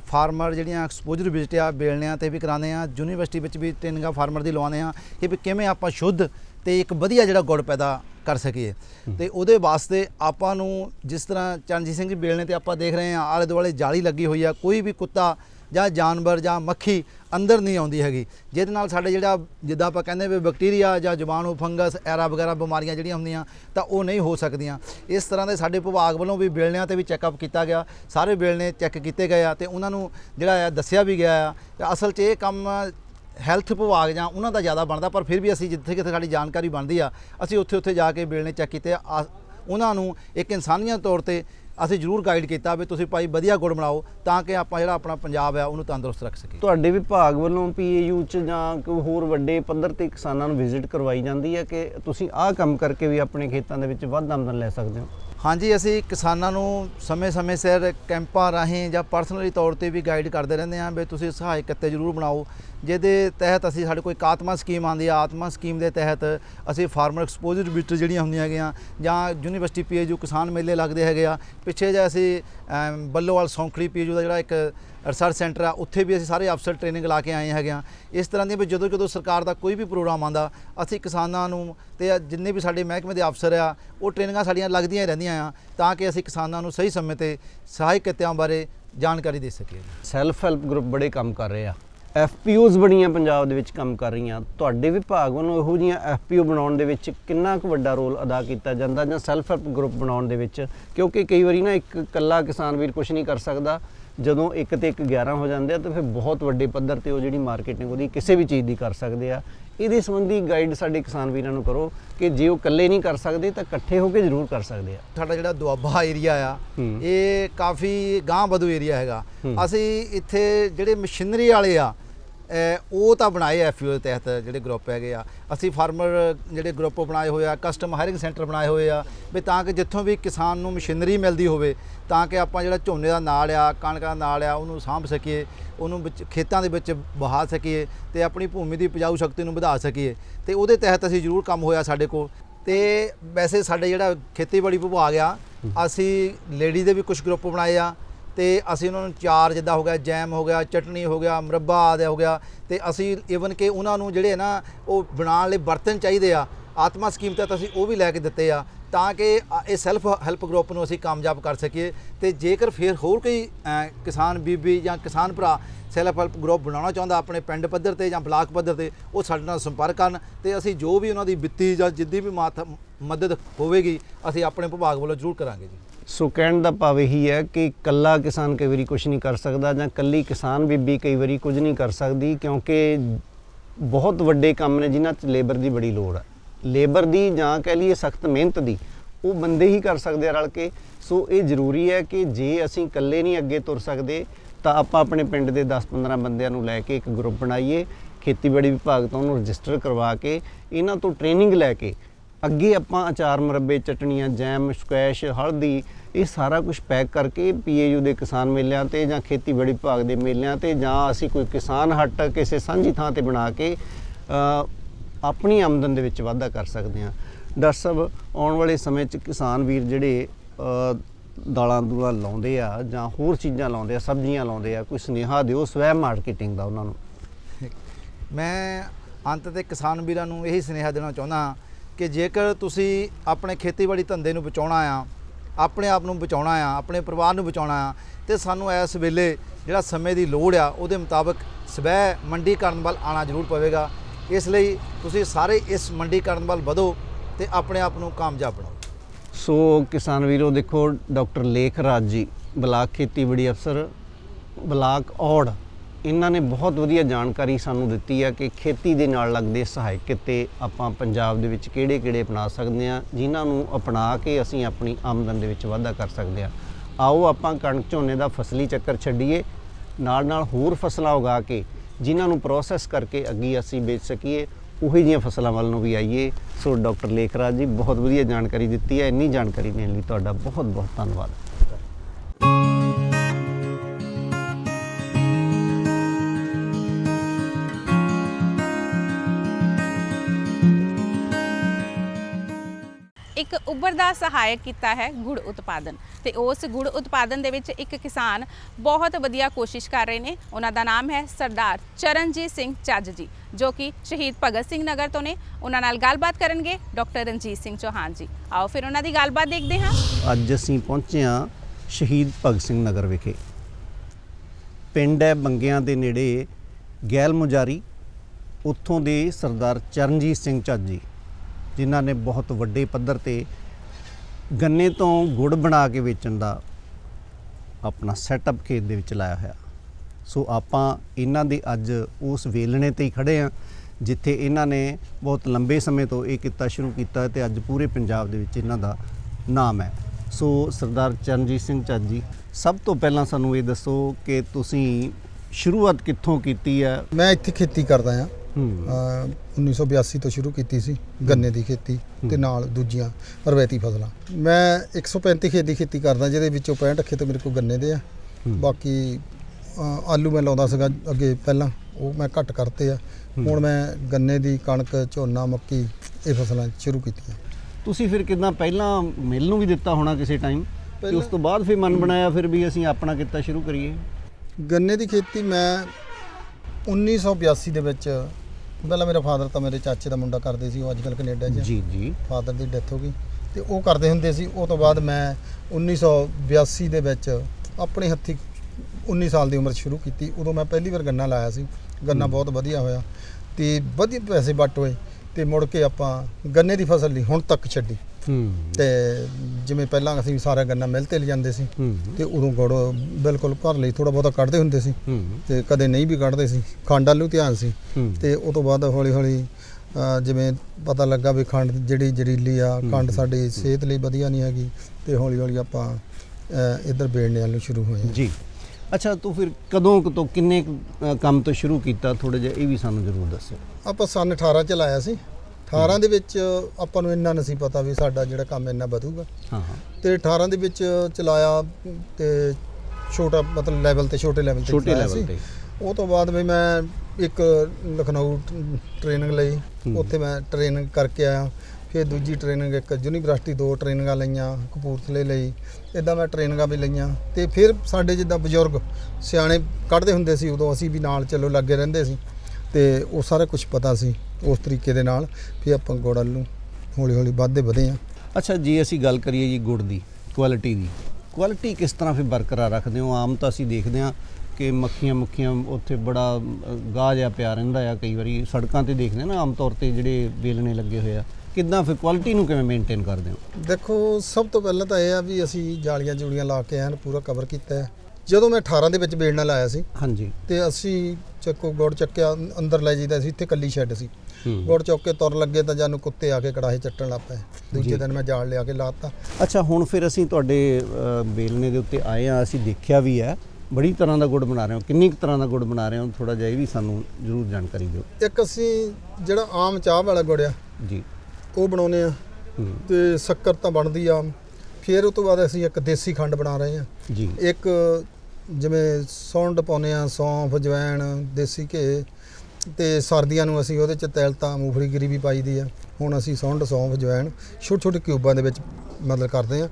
ਫਾਰਮਰ ਜਿਹੜੀਆਂ ਐਕਸਪੋਜ਼ਰ ਵਿਜ਼ਿਟ ਆ ਬੇਲਣਿਆਂ ਤੇ ਵੀ ਕਰਾਉਂਦੇ ਆ ਯੂਨੀਵਰਸਿਟੀ ਵਿੱਚ ਵੀ ਟ੍ਰੇਨਿੰਗਾਂ ਫਾਰਮਰ ਦੀ ਲਵਾਉਂਦੇ ਆ ਕਿ ਵੀ ਕਿਵੇਂ ਆਪਾਂ ਸ਼ੁੱਧ ਤੇ ਇੱਕ ਵਧੀਆ ਜਿਹੜਾ ਗੁੜ ਪੈਦਾ ਕਰ ਸਕੀਏ। ਤੇ ਉਹਦੇ ਵਾਸਤੇ ਆਪਾਂ ਨੂੰ ਜਿਸ ਤਰ੍ਹਾਂ ਚਰਨਜੀਤ ਸਿੰਘ ਜੀ ਬੇਲਣੇ ਤੇ ਆਪਾਂ ਦੇਖ ਰਹੇ ਆ ਆਲੇ ਦੁਆਲੇ ਜਾਲੀ ਲੱਗੀ ਹੋਈ ਆ ਕੋਈ ਵੀ ਕੁੱਤਾ ਜਾਂ ਜਾਨਵਰ ਜਾਂ ਮੱਖੀ ਅੰਦਰ ਨਹੀਂ ਆਉਂਦੀ ਹੈਗੀ। ਜਿਹਦੇ ਨਾਲ ਸਾਡੇ ਜਿਹੜਾ ਜਿੱਦਾਂ ਆਪਾਂ ਕਹਿੰਦੇ ਵੀ ਬੈਕਟੀਰੀਆ ਜਾਂ ਜੀਵਾਣੂ ਫੰਗਸ, ਐਰਾ ਵਗੈਰਾ ਬਿਮਾਰੀਆਂ ਜਿਹੜੀਆਂ ਹੁੰਦੀਆਂ, ਤਾਂ ਉਹ ਨਹੀਂ ਹੋ ਸਕਦੀਆਂ। ਇਸ ਤਰ੍ਹਾਂ ਦੇ ਸਾਡੇ ਵਿਭਾਗ ਵੱਲੋਂ ਵੀ ਬੇਲਣਿਆਂ ਤੇ ਵੀ ਚੈੱਕਅਪ ਕੀਤਾ ਗਿਆ। ਸਾਰੇ ਬੇਲਣੇ ਚੈੱਕ ਕੀਤੇ ਗਏ ਆ ਤੇ ਉਹਨਾਂ ਨੂੰ ਜਿਹੜਾ ਆ ਦੱਸਿਆ ਵੀ ਗਿਆ ਆ। ਤੇ ਅਸਲ 'ਚ ਇਹ ਕੰਮ ਹੈਲਥ ਵਿਭਾਗ ਜਾਂ ਉਹਨਾਂ ਦਾ ਜ਼ਿਆਦਾ ਬਣਦਾ, ਪਰ ਫਿਰ ਵੀ ਅਸੀਂ ਜਿੱਥੇ ਕਿਤੇ ਸਾਡੀ ਜਾਣਕਾਰੀ ਬਣਦੀ ਆ, ਅਸੀਂ ਉੱਥੇ ਉੱਥੇ ਜਾ ਕੇ ਬੇਲਣੇ ਚੈੱਕ ਕੀਤੇ ਆ- ਉਹਨਾਂ ਨੂੰ ਇੱਕ ਇਨਸਾਨੀਅਤ ਤੌਰ ਤੇ ਅਸੀਂ ਜ਼ਰੂਰ ਗਾਈਡ ਕੀਤਾ ਵੀ ਤੁਸੀਂ ਭਾਈ ਵਧੀਆ ਗੁੜ ਬਣਾਓ ਤਾਂ ਕਿ ਆਪਾਂ ਜਿਹੜਾ ਆਪਣਾ ਪੰਜਾਬ ਆ, ਉਹਨੂੰ ਤੰਦਰੁਸਤ ਰੱਖ ਸਕੀਏ। ਤੁਹਾਡੇ ਵਿਭਾਗ ਵੱਲੋਂ ਪੀਏਯੂ ਚ ਜਾਂ ਕੋਈ ਹੋਰ ਵੱਡੇ ਪੱਧਰ ਤੇ ਕਿਸਾਨਾਂ ਨੂੰ ਵਿਜ਼ਿਟ ਕਰਵਾਈ ਜਾਂਦੀ ਹੈ ਕਿ ਤੁਸੀਂ ਆਹ ਕੰਮ ਕਰਕੇ ਵੀ ਆਪਣੇ ਖੇਤਾਂ ਦੇ ਵਿੱਚ ਵੱਧ ਆਮਦਨ ਲੈ ਸਕਦੇ ਹੋ? ਹਾਂਜੀ, ਅਸੀਂ ਕਿਸਾਨਾਂ ਨੂੰ ਸਮੇਂ-ਸਮੇਂ ਸਿਰ ਕੈਂਪਾਂ ਰਾਹੀਂ ਜਾਂ ਪਰਸਨਲੀ ਤੌਰ ਤੇ ਵੀ ਗਾਈਡ ਕਰਦੇ ਰਹਿੰਦੇ ਹਾਂ ਵੀ ਤੁਸੀਂ ਸਹਾਇਕ ਕਿੱਤੇ ਜ਼ਰੂਰ ਬਣਾਓ, ਜਿਹਦੇ ਤਹਿਤ ਅਸੀਂ ਸਾਡੇ ਕੋਈ ਆਤਮਾ ਸਕੀਮ ਆਉਂਦੀ ਆ, ਆਤਮਾ ਸਕੀਮ ਦੇ ਤਹਿਤ ਅਸੀਂ ਫਾਰਮਰ ਐਕਸਪੋਜ਼ਰ ਵਿਜ਼ਿਟ ਜਿਹੜੀਆਂ ਹੁੰਦੀਆਂ ਹੈਗੀਆਂ ਜਾਂ ਯੂਨੀਵਰਸਿਟੀ ਪੀਏਯੂ ਕਿਸਾਨ ਮੇਲੇ ਲੱਗਦੇ ਹੈਗੇ ਆ, ਪਿੱਛੇ ਜੇ ਅਸੀਂ ਬੱਲੋਵਾਲ ਸੌਂਖੜੀ ਪੀਏਯੂ ਦਾ ਜਿਹੜਾ ਇੱਕ ਰਿਸਰਚ ਸੈਂਟਰ ਆ, ਉੱਥੇ ਵੀ ਅਸੀਂ ਸਾਰੇ ਅਫਸਰ ਟ੍ਰੇਨਿੰਗ ਲਾ ਕੇ ਆਏ ਹੈਗੇ ਆ। ਇਸ ਤਰ੍ਹਾਂ ਦੀ ਵੀ ਜਦੋਂ ਜਦੋਂ ਸਰਕਾਰ ਦਾ ਕੋਈ ਵੀ ਪ੍ਰੋਗਰਾਮ ਆਂਦਾ ਅਸੀਂ ਕਿਸਾਨਾਂ ਨੂੰ ਤੇ ਜਿੰਨੇ ਵੀ ਸਾਡੇ ਮਹਿਕਮੇ ਦੇ ਅਫਸਰ ਆ, ਉਹ ਟ੍ਰੇਨਿੰਗਾਂ ਸਾਡੀਆਂ ਲੱਗਦੀਆਂ ਰਹਿੰਦੀਆਂ ਆ, ਤਾਂ ਕਿ ਅਸੀਂ ਕਿਸਾਨਾਂ ਨੂੰ ਸਹੀ ਸਮੇਂ ਤੇ ਸਹਾਇਕ ਕਿੱਤਿਆਂ ਬਾਰੇ ਜਾਣਕਾਰੀ ਦੇ ਸਕੀਏ। ਸੈਲਫ ਹੈਲਪ ਗਰੁੱਪ ਬੜੇ ਕੰਮ ਕਰ ਰਹੇ ਆ। ਐਫਪੀਓਜ਼ ਬੜੀਆਂ ਪੰਜਾਬ ਦੇ ਵਿੱਚ ਕੰਮ ਕਰ ਰਹੀਆਂ। ਤੁਹਾਡੇ ਵਿਭਾਗ ਵੱਲੋਂ ਇਹੋ ਜਿਹੀਆਂ ਐਫਪੀਓ ਬਣਾਉਣ ਦੇ ਵਿੱਚ ਕਿੰਨਾ ਕੁ ਵੱਡਾ ਰੋਲ ਅਦਾ ਕੀਤਾ ਜਾਂਦਾ ਜਾਂ ਸੈਲਫ ਹੈਲਪ ਗਰੁੱਪ ਬਣਾਉਣ ਦੇ ਵਿੱਚ? ਕਿਉਂਕਿ ਕਈ ਵਾਰੀ ਨਾ ਇੱਕ ਇਕੱਲਾ ਕਿਸਾਨ ਵੀਰ ਕੁਝ ਨਹੀਂ ਕਰ ਸਕਦਾ। ਜਦੋਂ ਇੱਕ ਤੇ ਇੱਕ 11 ਹੋ ਜਾਂਦੇ ਆ ਤਾਂ ਫਿਰ ਬਹੁਤ ਵੱਡੇ ਪੱਧਰ ਤੇ ਉਹ ਜਿਹੜੀ ਮਾਰਕੀਟਿੰਗ ਉਹਦੀ ਕਿਸੇ ਵੀ ਚੀਜ਼ ਦੀ ਕਰ ਸਕਦੇ ਆ ਇਹਦੇ ਸੰਬੰਧੀ ਗਾਈਡ ਸਾਡੇ ਕਿਸਾਨ ਵੀਰਾਂ ਨੂੰ ਕਰੋ ਕਿ ਜੇ ਉਹ ਇਕੱਲੇ ਨਹੀਂ ਕਰ ਸਕਦੇ ਤਾਂ ਇਕੱਠੇ ਹੋ ਕੇ ਜ਼ਰੂਰ ਕਰ ਸਕਦੇ ਆ ਸਾਡਾ ਜਿਹੜਾ ਦੁਆਬਾ ਏਰੀਆ ਆ। ਇਹ ਕਾਫੀ ਗਾਂਹ ਵਧੂ ਏਰੀਆ ਹੈਗਾ। ਅਸੀਂ ਇੱਥੇ ਜਿਹੜੇ ਮਸ਼ੀਨਰੀ ਵਾਲੇ ਆ ਉਹ ਤਾਂ ਬਣਾਏ ਐਫਯੂ ਦੇ ਤਹਿਤ ਜਿਹੜੇ ਗਰੁੱਪ ਹੈਗੇ ਆ। ਅਸੀਂ ਫਾਰਮਰ ਜਿਹੜੇ ਗਰੁੱਪ ਬਣਾਏ ਹੋਏ ਆ ਕਸਟਮ ਹਾਇਰਿੰਗ ਸੈਂਟਰ ਬਣਾਏ ਹੋਏ ਆ। ਵੀ ਤਾਂ ਕਿ ਜਿੱਥੋਂ ਵੀ ਕਿਸਾਨ ਨੂੰ ਮਸ਼ੀਨਰੀ ਮਿਲਦੀ ਹੋਵੇ ਤਾਂ ਕਿ ਆਪਾਂ ਜਿਹੜਾ ਝੋਨੇ ਦਾ ਨਾਲ ਆ ਕਣਕ ਦਾ ਨਾਲ ਆ ਉਹਨੂੰ ਸਾਂਭ ਸਕੀਏ ਉਹਨੂੰ ਵਿੱਚ ਖੇਤਾਂ ਦੇ ਵਿੱਚ ਬਹਾ ਸਕੀਏ ਤੇ ਆਪਣੀ ਭੂਮੀ ਦੀ ਉਪਜਾਊ ਸ਼ਕਤੀ ਨੂੰ ਵਧਾ ਸਕੀਏ। ਤੇ ਉਹਦੇ ਤਹਿਤ ਅਸੀਂ ਜ਼ਰੂਰ ਕੰਮ ਹੋਇਆ ਸਾਡੇ ਕੋਲ। ਤੇ ਵੈਸੇ ਸਾਡੇ ਜਿਹੜਾ ਖੇਤੀਬਾੜੀ ਵਿਭਾਗ ਆ ਅਸੀਂ ਲੇਡੀ ਦੇ ਵੀ ਕੁਝ ਗਰੁੱਪ ਬਣਾਏ ਆ। ਤੇ ਅਸੀਂ ਉਹਨਾਂ ਨੂੰ ਚਾਰ ਜਿੱਦਾਂ ਹੋ ਗਿਆ, ਜੈਮ ਹੋ ਗਿਆ, ਚਟਨੀ ਹੋ ਗਿਆ, ਮੁਰੱਬਾ ਆਦਿ ਹੋ ਗਿਆ ਤੇ ਅਸੀਂ ਈਵਨ ਕਿ ਉਹਨਾਂ ਨੂੰ ਜਿਹੜੇ ਨਾ ਉਹ ਬਣਾਉਣ ਲਈ ਬਰਤਨ ਚਾਹੀਦੇ ਆ, ਆਤਮਾ ਸਕੀਮ ਤਹਿਤ ਅਸੀਂ ਉਹ ਵੀ ਲੈ ਕੇ ਦਿੱਤੇ ਆ ਤਾਂ ਕਿ ਇਹ ਸੈਲਫ ਹੈਲਪ ਗਰੁੱਪ ਨੂੰ ਅਸੀਂ ਕਾਮਯਾਬ ਕਰ ਸਕੀਏ ਤੇ ਜੇਕਰ ਫਿਰ ਹੋਰ ਕੋਈ ਕਿਸਾਨ ਬੀਬੀ ਜਾਂ ਕਿਸਾਨ ਭਰਾ ਸੈਲਫ ਹੈਲਪ ਗਰੁੱਪ ਬਣਾਉਣਾ ਚਾਹੁੰਦਾ ਆਪਣੇ ਪਿੰਡ ਪੱਧਰ ਤੇ ਜਾਂ ਬਲਾਕ ਪੱਧਰ ਤੇ, ਉਹ ਸਾਡੇ ਨਾਲ ਸੰਪਰਕ ਕਰਨ ਤੇ ਅਸੀਂ ਜੋ ਵੀ ਉਹਨਾਂ ਦੀ ਵਿੱਤੀ ਜਾਂ ਜਿੱਦੀ ਵੀ ਮਾਤ- ਮਦਦ ਹੋਵੇਗੀ, ਅਸੀਂ ਆਪਣੇ ਵਿਭਾਗ ਵੱਲੋਂ ਜ਼ਰੂਰ ਕਰਾਂਗੇ ਜੀ। ਸੋ ਕਹਿਣ ਦਾ ਭਾਵ ਇਹੀ ਹੈ ਕਿ ਕੱਲਾ ਕਿਸਾਨ ਕਈ ਵਾਰੀ ਕੁਝ ਨਹੀਂ ਕਰ ਸਕਦਾ ਜਾਂ ਕੱਲੀ ਕਿਸਾਨ ਬੀਬੀ ਕਈ ਵਾਰੀ ਕੁਝ ਨਹੀਂ ਕਰ ਸਕਦੀ ਕਿਉਂਕਿ ਬਹੁਤ ਵੱਡੇ ਕੰਮ ਨੇ ਜਿਨ੍ਹਾਂ 'ਚ ਲੇਬਰ ਦੀ ਬੜੀ ਲੋੜ ਹੈ। ਲੇਬਰ ਦੀ ਜਾਂ ਕਹਿ ਲਈਏ ਸਖਤ ਮਿਹਨਤ ਦੀ, ਉਹ ਬੰਦੇ ਹੀ ਕਰ ਸਕਦੇ ਆ ਰਲ ਕੇ। ਸੋ ਇਹ ਜ਼ਰੂਰੀ ਹੈ ਕਿ ਜੇ ਅਸੀਂ ਇਕੱਲੇ ਨਹੀਂ ਅੱਗੇ ਤੁਰ ਸਕਦੇ, ਤਾਂ ਆਪਾਂ ਆਪਣੇ ਪਿੰਡ ਦੇ 10-15 ਬੰਦਿਆਂ ਨੂੰ ਲੈ ਕੇ ਇੱਕ ਗਰੁੱਪ ਬਣਾਈਏ, ਖੇਤੀਬਾੜੀ ਵਿਭਾਗ ਤੋਂ ਉਹਨੂੰ ਰਜਿਸਟਰ ਕਰਵਾ ਕੇ, ਇਹਨਾਂ ਤੋਂ ਟ੍ਰੇਨਿੰਗ ਲੈ ਕੇ ਅੱਗੇ ਆਪਾਂ ਅਚਾਰ ਮੁਰੱਬੇ, ਚਟਣੀਆਂ, ਜੈਮ, ਸਕੁਐਸ਼, ਹਲਦੀ, ਇਹ ਸਾਰਾ ਕੁਝ ਪੈਕ ਕਰਕੇ ਪੀਏਯੂ ਦੇ ਕਿਸਾਨ ਮੇਲਿਆਂ ਤੇ ਜਾਂ ਖੇਤੀਬਾੜੀ ਵਿਭਾਗ ਦੇ ਮੇਲਿਆਂ ਤੇ ਜਾਂ ਅਸੀਂ ਕੋਈ ਕਿਸਾਨ ਹੱਟ ਕਿਸੇ ਸਾਂਝੀ ਥਾਂ ਤੇ ਬਣਾ ਕੇ ਆਪਣੀ ਆਮਦਨ ਦੇ ਵਿੱਚ ਵਾਧਾ ਕਰ ਸਕਦੇ ਹਾਂ। ਡਾਕਟਰ ਸਾਹਿਬ, ਆਉਣ ਵਾਲੇ ਸਮੇਂ 'ਚ ਕਿਸਾਨ ਵੀਰ ਜਿਹੜੇ ਦਾਲਾਂ ਦੂਲਾਂ ਲਾਉਂਦੇ ਆ ਜਾਂ ਹੋਰ ਚੀਜ਼ਾਂ ਲਾਉਂਦੇ ਆ, ਸਬਜ਼ੀਆਂ ਲਾਉਂਦੇ ਆ, ਕੋਈ ਸੁਨੇਹਾ ਦਿਓ ਸਵੈ ਮਾਰਕੀਟਿੰਗ ਦਾ ਉਹਨਾਂ ਨੂੰ। ਮੈਂ ਅੰਤ ਤੇ ਕਿਸਾਨ ਵੀਰਾਂ ਨੂੰ ਇਹੀ ਸੁਨੇਹਾ ਦੇਣਾ ਚਾਹੁੰਦਾ ਕਿ ਜੇਕਰ ਤੁਸੀਂ ਆਪਣੇ ਖੇਤੀਬਾੜੀ ਧੰਦੇ ਨੂੰ ਬਚਾਉਣਾ ਆ, ਆਪਣੇ ਆਪ ਨੂੰ ਬਚਾਉਣਾ ਆ, ਆਪਣੇ ਪਰਿਵਾਰ ਨੂੰ ਬਚਾਉਣਾ ਆ, ਤੇ ਸਾਨੂੰ ਇਸ ਵੇਲੇ ਜਿਹੜਾ ਸਮੇਂ ਦੀ ਲੋੜ ਆ, ਉਹਦੇ ਮੁਤਾਬਕ ਸਵੈ ਮੰਡੀਕਰਨ ਵੱਲ ਆਣਾ ਜ਼ਰੂਰ ਪਵੇਗਾ। ਇਸ ਲਈ ਤੁਸੀਂ ਸਾਰੇ ਇਸ ਮੰਡੀਕਰਨ ਵੱਲ ਵਧੋ ਤੇ ਆਪਣੇ ਆਪ ਨੂੰ ਕਾਮਯਾਬ ਬਣਾਓ। ਸੋ ਕਿਸਾਨ ਵੀਰੋ, ਦੇਖੋ, ਡਾਕਟਰ ਲੇਖ ਰਾਜ ਜੀ, ਬਲਾਕ ਖੇਤੀਬਾੜੀ ਅਫਸਰ, ਬਲਾਕ ਔੜ ਇਹਨਾਂ ਨੇ ਬਹੁਤ ਵਧੀਆ ਜਾਣਕਾਰੀ ਸਾਨੂੰ ਦਿੱਤੀ ਆ ਕਿ ਖੇਤੀ ਦੇ ਨਾਲ ਲੱਗਦੇ ਸਹਾਇਕ ਕਿੱਤੇ ਆਪਾਂ ਪੰਜਾਬ ਦੇ ਵਿੱਚ ਕਿਹੜੇ-ਕਿਹੜੇ ਅਪਣਾ ਸਕਦੇ ਹਾਂ, ਜਿਨ੍ਹਾਂ ਨੂੰ ਅਪਣਾ ਕੇ ਅਸੀਂ ਆਪਣੀ ਆਮਦਨ ਦੇ ਵਿੱਚ ਵਾਧਾ ਕਰ ਸਕਦੇ ਹਾਂ। ਆਓ ਆਪਾਂ ਕਣਕ ਝੋਨੇ ਦਾ ਫਸਲੀ ਚੱਕਰ ਛੱਡੀਏ, ਨਾਲ-ਨਾਲ ਹੋਰ ਫਸਲਾਂ ਉਗਾ ਕੇ, ਜਿਨ੍ਹਾਂ ਨੂੰ ਪ੍ਰੋਸੈਸ ਕਰਕੇ ਅੱਗੇ ਅਸੀਂ ਵੇਚ ਸਕੀਏ, ਉਹੀ ਜਿਹੀਆਂ ਫਸਲਾਂ ਵੱਲ ਨੂੰ ਵੀ ਆਈਏ। ਸੋ ਡਾਕਟਰ ਲੇਖਰਾਜ ਜੀ, ਬਹੁਤ ਵਧੀਆ ਜਾਣਕਾਰੀ ਦਿੱਤੀ ਹੈ ਇੰਨੀ ਜਾਣਕਾਰੀ ਦੇਣ ਲਈ ਤੁਹਾਡਾ ਬਹੁਤ ਬਹੁਤ ਧੰਨਵਾਦ। ਇੱਕ ਉੱਭਰਦਾ ਸਹਾਇਕ ਕੀਤਾ ਹੈ ਗੁੜ ਉਤਪਾਦਨ। ਤੇ ਉਸ ਗੁੜ ਉਤਪਾਦਨ ਦੇ ਵਿੱਚ ਇੱਕ ਕਿਸਾਨ ਬਹੁਤ ਵਧੀਆ ਕੋਸ਼ਿਸ਼ ਕਰ ਰਹੇ ਨੇ। ਉਹਨਾਂ ਦਾ ਨਾਮ ਹੈ ਸਰਦਾਰ ਚਰਨਜੀਤ ਸਿੰਘ ਚੱਜ ਜੀ, ਜੋ ਕਿ ਸ਼ਹੀਦ ਭਗਤ ਸਿੰਘ ਨਗਰ ਤੋਂ ਨੇ। ਉਹਨਾਂ ਨਾਲ ਗੱਲਬਾਤ ਕਰਨਗੇ ਡਾਕਟਰ ਰਣਜੀਤ ਸਿੰਘ ਚੌਹਾਨ ਜੀ। ਆਓ ਫਿਰ ਉਹਨਾਂ ਦੀ ਗੱਲਬਾਤ ਦੇਖਦੇ ਹਾਂ। ਅੱਜ ਅਸੀਂ ਪਹੁੰਚੇ ਹਾਂ ਸ਼ਹੀਦ ਭਗਤ ਸਿੰਘ ਨਗਰ ਵਿਖੇ। ਪਿੰਡ ਹੈ ਬੰਗਿਆਂ ਦੇ ਨੇੜੇ ਗੈਲ ਮੁਜਾਰੀ ਉੱਥੋਂ ਦੇ ਸਰਦਾਰ ਚਰਨਜੀਤ ਸਿੰਘ ਚੱਜ ਜੀ। ਜਿਨ੍ਹਾਂ ਨੇ ਬਹੁਤ ਵੱਡੇ ਪੱਧਰ ਤੇ ਗੰਨੇ ਤੋਂ ਗੁੜ ਬਣਾ ਕੇ ਵੇਚਣ ਦਾ ਆਪਣਾ ਸੈਟਅਪ ਖੇਤ ਦੇ ਵਿੱਚ ਲਾਇਆ ਹੋਇਆ। ਸੋ ਆਪਾਂ ਇਹਨਾਂ ਦੇ ਅੱਜ ਉਸ ਵੇਲਣੇ ਤੇ ਹੀ ਖੜੇ ਆ ਜਿੱਥੇ ਇਹਨਾਂ ਨੇ ਬਹੁਤ ਲੰਬੇ ਸਮੇਂ ਤੋਂ ਇਹ ਕਿੱਤਾ ਸ਼ੁਰੂ ਕੀਤਾ ਤੇ ਅੱਜ ਪੂਰੇ ਪੰਜਾਬ ਦੇ ਵਿੱਚ ਇਹਨਾਂ ਦਾ ਨਾਮ ਹੈ। ਸੋ ਸਰਦਾਰ ਚਰਨਜੀਤ ਸਿੰਘ ਚੱਜ ਜੀ, ਸਭ ਤੋਂ ਪਹਿਲਾਂ ਸਾਨੂੰ ਇਹ ਦੱਸੋ ਕਿ ਤੁਸੀਂ ਸ਼ੁਰੂਆਤ ਕਿੱਥੋਂ ਕੀਤੀ ਹੈ? ਮੈਂ ਇੱਥੇ ਖੇਤੀ ਕਰਦਾ ਆ ਹੂੰ। 1982 ਤੋਂ ਸ਼ੁਰੂ ਕੀਤੀ ਸੀ ਗੰਨੇ ਦੀ ਖੇਤੀ ਤੇ ਨਾਲ ਦੂਜੀਆਂ ਰਵਾਇਤੀ ਫਸਲਾਂ। ਮੈਂ 135 ਖੇਤ ਦੀ ਖੇਤੀ ਕਰਦਾ ਜਿਹਦੇ ਵਿੱਚੋਂ 65 ਖੇਤ ਮੇਰੇ ਕੋਲ ਗੰਨੇ ਦੇ ਆ। ਬਾਕੀ ਆਲੂ ਮੈਂ ਲਾਉਂਦਾ ਸੀਗਾ ਅੱਗੇ ਪਹਿਲਾਂ ਉਹ ਮੈਂ ਘੱਟ ਕਰਤੇ ਆ। ਹੁਣ ਮੈਂ ਗੰਨੇ ਦੀ ਕਣਕ ਝੋਨਾ ਮੱਕੀ ਇਹ ਫਸਲਾਂ ਸ਼ੁਰੂ ਕੀਤੀਆਂ। ਤੁਸੀਂ ਫਿਰ ਕਿਦਾਂ ਪਹਿਲਾਂ ਮਿਲ ਨੂੰ ਵੀ ਦਿੱਤਾ ਹੋਣਾ ਕਿਸੇ ਟਾਈਮ ਤੇ ਉਸ ਤੋਂ ਬਾਅਦ ਫਿਰ ਮਨ ਬਣਾਇਆ ਫਿਰ ਵੀ ਅਸੀਂ ਆਪਣਾ ਕਿੱਤਾ ਸ਼ੁਰੂ ਕਰੀਏ? ਗੰਨੇ ਦੀ ਖੇਤੀ ਮੈਂ 1982 ਦੇ ਵਿੱਚ ਪਹਿਲਾਂ ਮੇਰਾ ਫਾਦਰ ਤਾਂ ਮੇਰੇ ਚਾਚੇ ਦਾ ਮੁੰਡਾ ਕਰਦੇ ਸੀ ਉਹ ਅੱਜ ਕੱਲ੍ਹ ਕੈਨੇਡਾ 'ਚ। ਜੀ ਜੀ। ਫਾਦਰ ਦੀ ਡੈਥ ਹੋ ਗਈ। ਤੇ ਉਹ ਕਰਦੇ ਹੁੰਦੇ ਸੀ ਉਹ ਤੋਂ ਬਾਅਦ ਮੈਂ 1982 ਦੇ ਵਿੱਚ ਆਪਣੇ ਹੱਥੀ 19 ਸਾਲ ਦੀ ਉਮਰ ਸ਼ੁਰੂ ਕੀਤੀ। ਉਦੋਂ ਮੈਂ ਪਹਿਲੀ ਵਾਰ ਗੰਨਾ ਲਾਇਆ ਸੀ। ਗੰਨਾ ਬਹੁਤ ਵਧੀਆ ਹੋਇਆ। ਤੇ ਵਧੀਆ ਪੈਸੇ ਵੱਟ ਹੋਏ। ਤੇ ਮੁੜ ਕੇ ਆਪਾਂ ਗੰਨੇ ਦੀ ਫਸਲ ਲਈ ਹੁਣ ਤੱਕ ਛੱਡੀ। ਤੇ ਜਿਵੇਂ ਪਹਿਲਾਂ ਅਸੀਂ ਸਾਰਾ ਗੰਨਾ ਮਿਲ ਤੇ ਲਿਜਾਂਦੇ ਸੀ। ਤੇ ਉਦੋਂ ਗੁੜ ਬਿਲਕੁਲ ਘਰ ਲਈ ਥੋੜਾ ਬਹੁਤਾ ਕੱਢਦੇ ਹੁੰਦੇ ਸੀ। ਤੇ ਕਦੇ ਨਹੀਂ ਵੀ ਕੱਢਦੇ ਸੀ। ਖੰਡ ਵੱਲ ਨੂੰ ਧਿਆਨ ਸੀ। ਤੇ ਉਹ ਤੋਂ ਬਾਅਦ ਹੌਲੀ ਹੌਲੀ ਜਿਵੇਂ ਪਤਾ ਲੱਗਾ ਵੀ ਖੰਡ ਜਿਹੜੀ ਜ਼ਹਿਰੀਲੀ ਆ ਖੰਡ ਸਾਡੀ ਸਿਹਤ ਲਈ ਵਧੀਆ ਨਹੀਂ ਹੈਗੀ। ਤੇ ਹੌਲੀ ਹੌਲੀ ਆਪਾਂ ਇੱਧਰ ਬੇੜਨੇ ਵੱਲ ਸ਼ੁਰੂ ਹੋਏ ਜੀ। ਅੱਛਾ ਤੂੰ ਫਿਰ ਕਦੋਂ ਤੋਂ ਕਿੰਨੇ ਕੰਮ ਤੋਂ ਸ਼ੁਰੂ ਕੀਤਾ? ਥੋੜਾ ਜਿਹਾ ਇਹ ਵੀ ਸਾਨੂੰ ਜ਼ਰੂਰ ਦੱਸੋ। ਆਪਾਂ ਸਨ 18 ਚ ਲਾਇਆ ਸੀ। 18 ਦੇ ਵਿੱਚ ਆਪਾਂ ਨੂੰ ਇੰਨਾ ਨਹੀਂ ਸੀ ਪਤਾ ਵੀ ਸਾਡਾ ਜਿਹੜਾ ਕੰਮ ਇੰਨਾ ਵਧੂਗਾ। ਹਾਂ ਹਾਂ। ਤੇ 18 ਦੇ ਵਿੱਚ ਚਲਾਇਆ ਤੇ ਛੋਟਾ ਮਤਲਬ ਲੈਵਲ ਤੇ ਛੋਟੇ ਲੈਵਲ ਤੇ ਛੋਟੇ ਲੈਵਲ। ਤੇ। ਉਹ ਤੋਂ ਬਾਅਦ ਵੀ ਮੈਂ ਇੱਕ ਲਖਨਊ ਟ੍ਰੇਨਿੰਗ ਲਈ। ਉੱਥੇ ਮੈਂ ਟ੍ਰੇਨਿੰਗ ਕਰਕੇ ਆਇਆ। ਫਿਰ ਦੂਜੀ ਟ੍ਰੇਨਿੰਗ ਇੱਕ ਯੂਨੀਵਰਸਿਟੀ ਦੋ ਟ੍ਰੇਨਿੰਗਾਂ ਲਈਆਂ ਕਪੂਰਥਲੇ ਲਈ। ਇਦਾਂ ਮੈਂ ਟ੍ਰੇਨਿੰਗਾਂ ਵੀ ਲਈਆਂ। ਤੇ ਫਿਰ ਸਾਡੇ ਜਿੱਦਾਂ ਬਜ਼ੁਰਗ ਸਿਆਣੇ ਕੱਢਦੇ ਹੁੰਦੇ ਸੀ ਉਦੋਂ ਅਸੀਂ ਵੀ ਨਾਲ ਚੱਲੋ ਲੱਗੇ ਰਹਿੰਦੇ ਸੀ। ਤੇ ਉਹ ਸਾਰਾ ਕੁਝ ਪਤਾ ਸੀ। ਉਸ ਤਰੀਕੇ ਦੇ ਨਾਲ ਫਿਰ ਆਪਾਂ ਗੋੜਲ ਨੂੰ ਹੌਲੀ ਹੌਲੀ ਵੱਧਦੇ ਵਧੇ ਆ ਅੱਛਾ ਜੀ ਅਸੀਂ ਗੱਲ ਕਰੀਏ ਜੀ ਗੁੜ ਦੀ ਕੁਆਲਿਟੀ ਦੀ। ਕੁਆਲਿਟੀ ਕਿਸ ਤਰ੍ਹਾਂ ਫਿਰ ਬਰਕਰਾਰ ਰੱਖਦੇ ਹੋ? ਆਮ ਤਾਂ ਅਸੀਂ ਦੇਖਦੇ ਹਾਂ ਕਿ ਮੱਖੀਆਂ ਮੁੱਖੀਆਂ ਉੱਥੇ ਬੜਾ ਗਾਹ ਜਿਹਾ ਪਿਆ ਰਹਿੰਦਾ ਆ ਕਈ ਵਾਰੀ। ਸੜਕਾਂ ਤੇ ਦੇਖਦੇ ਨਾ ਆਮ ਤੌਰ ਤੇ ਜਿਹੜੇ ਵੇਲਣੇ ਲੱਗੇ ਹੋਏ ਆ। ਕਿੱਦਾਂ ਫਿਰ ਕੁਆਲਿਟੀ ਨੂੰ ਕਿਵੇਂ ਮੇਨਟੇਨ ਕਰਦੇ ਹੋ? ਦੇਖੋ ਸਭ ਤੋਂ ਪਹਿਲਾਂ ਤਾਂ ਇਹ ਆ ਵੀ ਅਸੀਂ ਜਾਲੀਆਂ ਜੂਲੀਆਂ ਲਾ ਕੇ ਐਨ ਪੂਰਾ ਕਵਰ ਕੀਤਾ ਹੈ। ਜਦੋਂ ਮੈਂ 18 ਦੇ ਵਿੱਚ ਬੇੜਨਾ ਲਾਇਆ ਸੀ ਹਾਂਜੀ। ਤੇ ਅਸੀਂ ਚੱਕੋ ਗੁੜ ਚੱਕਿਆ ਅੰਦਰ ਲੈ ਜੀਦਾ ਸੀ ਇੱਥੇ ਕੱਲੀ ਸ਼ੈੱਡ ਸੀ। ਗੁੜ ਚੁੱਕ ਕੇ ਤੁਰ ਲੱਗੇ ਤਾਂ ਜਾਨੂੰ ਕੁੱਤੇ ਆ ਕੇ ਕੜਾਹੇ ਚੱਟਣ ਲੱਗ ਪਏ। ਦੂਜੇ ਦਿਨ ਮੈਂ ਜਾਲ ਲਿਆ ਕੇ ਲਾਤਾ ਅੱਛਾ ਹੁਣ ਫਿਰ ਅਸੀਂ ਤੁਹਾਡੇ ਵੇਲਣੇ ਦੇ ਉੱਤੇ ਆਏ ਆ ਅਸੀਂ ਦੇਖਿਆ ਵੀ ਹੈ। ਬੜੀ ਤਰ੍ਹਾਂ ਦਾ ਗੁੜ ਬਣਾ ਰਹੇ ਹੋ ਕਿੰਨੀ ਤਰ੍ਹਾਂ ਦਾ ਗੁੜ ਬਣਾ ਰਹੇ ਹੋ ਥੋੜਾ ਜਿਹਾ ਇਹ ਵੀ ਸਾਨੂੰ ਜ਼ਰੂਰ ਜਾਣਕਾਰੀ ਦਿਓ। ਇੱਕ ਅਸੀਂ ਜਿਹੜਾ ਆਮ ਚਾਹ ਵਾਲਾ ਗੁੜ ਆ ਜੀ। ਉਹ ਬਣਾਉਨੇ ਆ ਤੇ ਸ਼ੱਕਰ ਤਾਂ ਬਣਦੀ ਆ। ਫਿਰ ਉਹ ਤੋਂ ਬਾਅਦ ਅਸੀਂ ਇੱਕ ਦੇਸੀ ਖੰਡ ਬਣਾ ਰਹੇ ਆ ਜੀ। ਇੱਕ ਜਿਵੇਂ ਸੌਂਡ ਪਾਉਂਦੇ ਆ ਸੌਂਫ ਜਵੈਣ ਦੇਸੀ ਘੇ। ਤੇ ਸਰਦੀਆਂ ਨੂੰ ਅਸੀਂ ਉਹਦੇ ਚ ਤੇਲ ਤਾਂ ਮੂੰਗਫਲੀ ਗਿਰੀ ਵੀ ਪਾਈਦੀ ਆ। ਹੁਣ ਅਸੀਂ ਸੌਂਡ ਸੌਂਫ ਜਵੈਣ ਛੋਟੇ ਛੋਟੇ ਕਿਊਬਾਂ ਦੇ ਵਿੱਚ ਮਤਲਬ ਕਰਦੇ ਆ।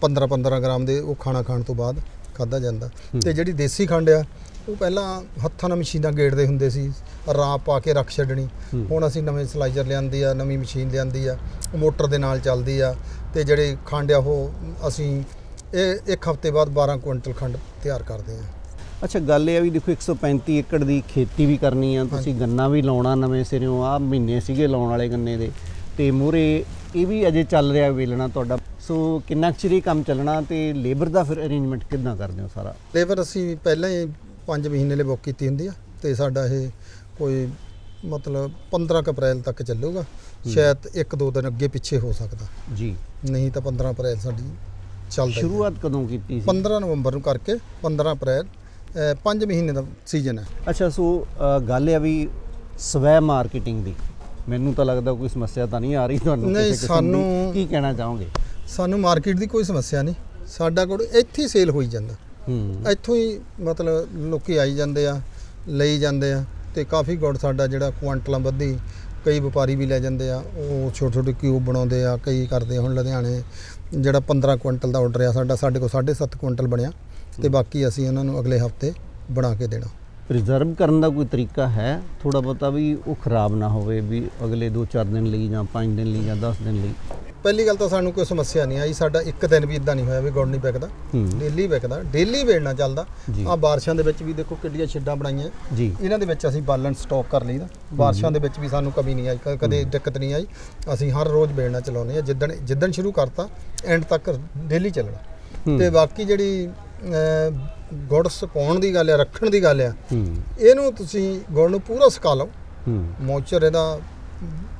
15 15 ਗ੍ਰਾਮ ਦੇ ਉਹ ਖਾਣਾ ਖਾਣ ਤੋਂ ਬਾਅਦ ਖਾਦਾ ਜਾਂਦਾ। ਤੇ ਜਿਹੜੀ ਦੇਸੀ ਖੰਡ ਆ ਉਹ ਪਹਿਲਾਂ ਹੱਥਾਂ ਨਾਲ ਮਸ਼ੀਨਾਂ ਗੇੜਦੇ ਹੁੰਦੇ ਸੀ। ਰਾਪ ਪਾ ਕੇ ਰੱਖ ਛੱਡਣੀ। ਹੁਣ ਅਸੀਂ ਨਵੇਂ ਸਲਾਈਜ਼ਰ ਲਿਆਂਦੀ ਆ ਨਵੀਂ ਮਸ਼ੀਨ ਲਿਆਂਦੀ ਆ। ਮੋਟਰ ਦੇ ਨਾਲ ਚੱਲਦੀ ਆ। ਤੇ ਜਿਹੜੇ ਖੰਡ ਆ ਉਹ ਅਸੀਂ ਇਹ ਇੱਕ ਹਫ਼ਤੇ ਬਾਅਦ 12 ਕੁਇੰਟਲ ਖੰਡ ਤਿਆਰ ਕਰਦੇ ਆ। ਅੱਛਾ ਗੱਲ ਇਹ ਆ ਵੀ ਦੇਖੋ 135 ਏਕੜ ਦੀ ਖੇਤੀ ਵੀ ਕਰਨੀ ਆ ਤੁਸੀਂ ਗੰਨਾ ਵੀ ਲਾਉਣਾ ਨਵੇਂ ਸਿਰਿਓਂ ਆ ਮਹੀਨੇ ਸੀਗੇ ਲਾਉਣ ਵਾਲੇ ਗੰਨੇ ਦੇ। ਤੇ ਮੂਰੇ ਇਹ ਵੀ ਅਜੇ ਚੱਲ ਰਿਹਾ ਵੇਲਣਾ ਤੁਹਾਡਾ। ਸੋ ਕਿੰਨਾ ਕੁ ਚਿਰ ਇਹ ਕੰਮ ਚੱਲਣਾ ਤੇ ਲੇਬਰ ਦਾ ਫਿਰ ਅਰੇਂਜਮੈਂਟ ਕਿੱਦਾਂ ਕਰਦੇ ਹੋ ਸਾਰਾ? ਲੇਬਰ ਅਸੀਂ ਪਹਿਲਾਂ ਹੀ 5 ਮਹੀਨੇ ਲਈ ਬੁੱਕ ਕੀਤੀ ਹੁੰਦੀ ਆ ਤੇ ਸਾਡਾ ਇਹ ਕੋਈ ਮਤਲਬ 15 ਕੁ ਅਪ੍ਰੈਲ ਤੱਕ ਚੱਲੂਗਾ। ਸ਼ਾਇਦ ਇੱਕ ਦੋ ਦਿਨ ਅੱਗੇ ਪਿੱਛੇ ਹੋ ਸਕਦਾ। ਜੀ। ਨਹੀਂ ਤਾਂ 15 ਅਪ੍ਰੈਲ ਸਾਡੀ ਚੱਲਦਾ। ਸ਼ੁਰੂਆਤ ਕਦੋਂ ਕੀਤੀ ਸੀ? 15 ਨਵੰਬਰ ਨੂੰ ਕਰਕੇ 15 ਅਪ੍ਰੈਲ 5 ਮਹੀਨੇ ਦਾ ਸੀਜ਼ਨ ਹੈ। ਅੱਛਾ ਸੋ ਗੱਲ ਇਹ ਆ ਵੀ ਸਵੈ ਮਾਰਕੀਟਿੰਗ ਦੀ। ਮੈਨੂੰ ਤਾਂ ਲੱਗਦਾ ਕੋਈ ਸਮੱਸਿਆ ਤਾਂ ਨਹੀਂ ਆ ਰਹੀ ਤੁਹਾਨੂੰ ਨਹੀਂ। ਸਾਨੂੰ- ਕੀ ਕਹਿਣਾ ਚਾਹੋਗੇ? ਸਾਨੂੰ ਮਾਰਕੀਟ ਦੀ ਕੋਈ ਸਮੱਸਿਆ ਨਹੀਂ। ਸਾਡਾ ਕੋਲ ਇੱਥੇ ਹੀ ਸੇਲ ਹੋਈ ਜਾਂਦਾ। ਹੂੰ। ਇੱਥੋਂ ਹੀ ਮਤਲਬ ਲੋਕੀ ਆਈ ਜਾਂਦੇ ਆ ਲਈ ਜਾਂਦੇ ਆ ਤੇ ਕਾਫੀ ਗੁੜ ਸਾਡਾ ਜਿਹੜਾ ਕੁਆਂਟਲਾਂ ਬੱਧੀ ਕਈ ਵਪਾਰੀ ਵੀ ਲੈ ਜਾਂਦੇ ਆ ਉਹ ਛੋਟੇ ਛੋਟੇ ਕਿਊਬ ਬਣਾਉਂਦੇ ਆ ਕਈ ਕਰਦੇ ਹੁਣ ਲੁਧਿਆਣੇ ਜਿਹੜਾ 15 ਕੁਇੰਟਲ ਦਾ ਆਰਡਰ ਆ ਸਾਡਾ ਸਾਡੇ ਕੋਲ 7.5 ਕੁਇੰਟਲ ਬਣਿਆ। ਤੇ ਬਾਕੀ ਅਸੀਂ ਉਹਨਾਂ ਨੂੰ ਅਗਲੇ ਹਫ਼ਤੇ ਬਣਾ ਕੇ ਦੇਣਾ। ਪ੍ਰੀਜ਼ਰਵ ਕਰਨ ਦਾ ਕੋਈ ਤਰੀਕਾ ਹੈ? ਥੋੜਾ ਬਹੁਤਾ ਵੀ ਉਹ ਖਰਾਬ ਨਾ ਹੋਵੇ ਵੀ ਅਗਲੇ 2-4 ਦਿਨ ਲਈ ਜਾਂ 5 ਦਿਨ ਲਈ ਜਾਂ 10 ਦਿਨ ਲਈ। ਪਹਿਲੀ ਗੱਲ ਤਾਂ ਸਾਨੂੰ ਕੋਈ ਸਮੱਸਿਆ ਨਹੀਂ ਆਈ। ਸਾਡਾ ਇੱਕ ਦਿਨ ਵੀ ਇਦਾਂ ਨਹੀਂ ਹੋਇਆ ਵੀ ਗੁੜ ਨਹੀਂ ਵਿਕਦਾ। ਡੇਲੀ ਵਿਕਦਾ। ਡੇਲੀ ਵੇੜਨਾ ਚੱਲਦਾ। ਆ ਬਾਰਿਸ਼ਾਂ ਦੇ ਵਿੱਚ ਵੀ ਦੇਖੋ ਕਿੱਡੀਆਂ ਛਿੱਡਾਂ ਬਣਾਈਆਂ। ਜੀ। ਇਹਨਾਂ ਦੇ ਵਿੱਚ ਅਸੀਂ ਬਾਲਣ ਸਟਾਕ ਕਰ ਲਈਦਾ ਬਾਰਿਸ਼ਾਂ ਦੇ ਵਿੱਚ ਵੀ ਸਾਨੂੰ ਕਮੀ ਨਹੀਂ ਆਈ। ਕਦੇ ਦਿੱਕਤ ਨਹੀਂ ਆਈ। ਅਸੀਂ ਹਰ ਰੋਜ਼ ਬੇੜਨਾ ਚਲਾਉਂਦੇ ਆ ਜਿੱਦਣ ਜਿੱਦਣ ਸ਼ੁਰੂ ਕਰਤਾ ਐਂਡ ਤੱਕ ਡੇਲੀ ਚੱਲਣਾ। ਤੇ ਬਾਕੀ ਜਿਹੜੀ ਗੁੜ ਸੁਕਾਉਣ ਦੀ ਗੱਲ ਆ ਰੱਖਣ ਦੀ ਗੱਲ ਆ ਇਹਨੂੰ ਤੁਸੀਂ ਗੁੜ ਨੂੰ ਪੂਰਾ ਸੁਕਾ ਲਓ। ਹੂੰ। ਮੋਇਸਚਰ ਇਹਦਾ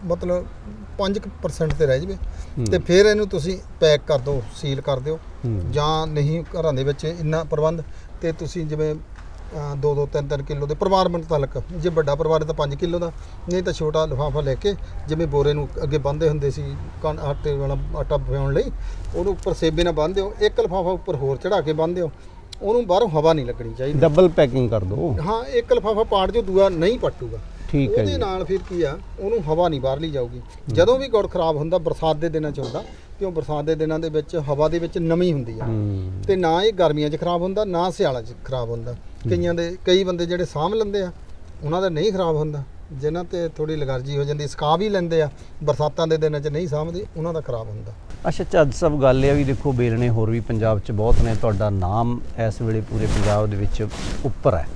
ਮਤਲਬ 5% ਤੇ ਰਹਿ ਜਵੇ। ਤੇ ਫਿਰ ਇਹਨੂੰ ਤੁਸੀਂ ਪੈਕ ਕਰ ਦਿਓ ਸੀਲ ਕਰ ਦਿਓ। ਜਾਂ ਨਹੀਂ ਘਰਾਂ ਦੇ ਵਿੱਚ ਇੰਨਾ ਪ੍ਰਬੰਧ ਤੇ ਤੁਸੀਂ ਜਿਵੇਂ 2-2 3-3 ਕਿਲੋ ਦੇ ਪਰਿਵਾਰ ਮੁਤਾਲਕ ਜੇ ਵੱਡਾ ਪਰਿਵਾਰ ਹੈ ਤਾਂ 5 ਕਿਲੋ ਦਾ ਨਹੀਂ ਤਾਂ ਛੋਟਾ ਲਿਫਾਫਾ ਲੈ ਕੇ ਜਿਵੇਂ ਬੋਰੇ ਨੂੰ ਅੱਗੇ ਬੰਨ੍ਹਦੇ ਹੁੰਦੇ ਸੀ ਕਣ ਆਟੇ ਵਾਲਾ ਆਟਾ ਪਿਆਉਣ ਲਈ ਉਹਨੂੰ ਉੱਪਰ ਸੇਬੇ ਨਾਲ ਬੰਨ੍ਹ ਦਿਓ ਇੱਕ ਲਿਫਾਫਾ ਉੱਪਰ ਹੋਰ ਚੜਾ ਕੇ ਬੰਨ੍ਹ ਦਿਓ ਉਹਨੂੰ ਬਾਹਰੋਂ ਹਵਾ ਨਹੀਂ ਲੱਗਣੀ ਚਾਹੀਦੀ। ਡਬਲ ਪੈਕਿੰਗ ਕਰ ਦਿਓ ਹਾਂ ਇੱਕ ਲਿਫਾਫਾ ਪਾੜ ਜੋ ਦੂਆ ਨਹੀਂ ਪੱਟੂਗਾ। ਠੀਕ ਹੈ ਉਹਦੇ ਨਾਲ ਫਿਰ ਕੀ ਆ ਉਹਨੂੰ ਹਵਾ ਨਹੀਂ ਬਾਹਰਲੀ ਜਾਊਗੀ। ਜਦੋਂ ਵੀ ਗੁੜ ਖਰਾਬ ਹੁੰਦਾ ਬਰਸਾਤ ਦੇ ਦਿਨਾਂ ਚ ਹੁੰਦਾ ਕਿਉਂ ਬਰਸਾਤ ਦੇ ਦਿਨਾਂ ਦੇ ਵਿੱਚ ਹਵਾ ਦੇ ਵਿੱਚ ਨਮੀ ਹੁੰਦੀ ਆ। ਤੇ ਨਾ ਇਹ ਗਰਮੀਆਂ 'ਚ ਖਰਾਬ ਹੁੰਦਾ ਨਾ ਸਿਆਲਾਂ 'ਚ ਖਰਾਬ ਹੁੰਦਾ। ਕਈਆਂ ਦੇ, ਕਈ ਬੰਦੇ ਜਿਹੜੇ ਸਾਂਭ ਲੈਂਦੇ ਆ, ਉਹਨਾਂ ਦਾ ਨਹੀਂ ਖਰਾਬ ਹੁੰਦਾ। ਜਿਨ੍ਹਾਂ ਤੇ ਥੋੜੀ ਅਲਰਜੀ ਹੋ ਜਾਂਦੀ ਸਕਾ ਵੀ ਲੈਂਦੇ ਆ, ਬਰਸਾਤਾਂ ਦੇ ਦਿਨਾਂ 'ਚ ਨਹੀਂ ਸਾਂਭਦੇ, ਉਹਨਾਂ ਦਾ ਖਰਾਬ ਹੁੰਦਾ। ਅੱਛਾ ਚੱਜ ਸਭ ਗੱਲ ਇਹ ਆ ਵੀ ਦੇਖੋ ਬੇਲਣੇ ਹੋਰ ਵੀ ਪੰਜਾਬ 'ਚ ਬਹੁਤ ਨੇ, ਤੁਹਾਡਾ ਨਾਮ ਇਸ ਵੇਲੇ ਪੂਰੇ ਪੰਜਾਬ ਦੇ ਵਿੱਚ ਉੱਪਰ ਹੈ।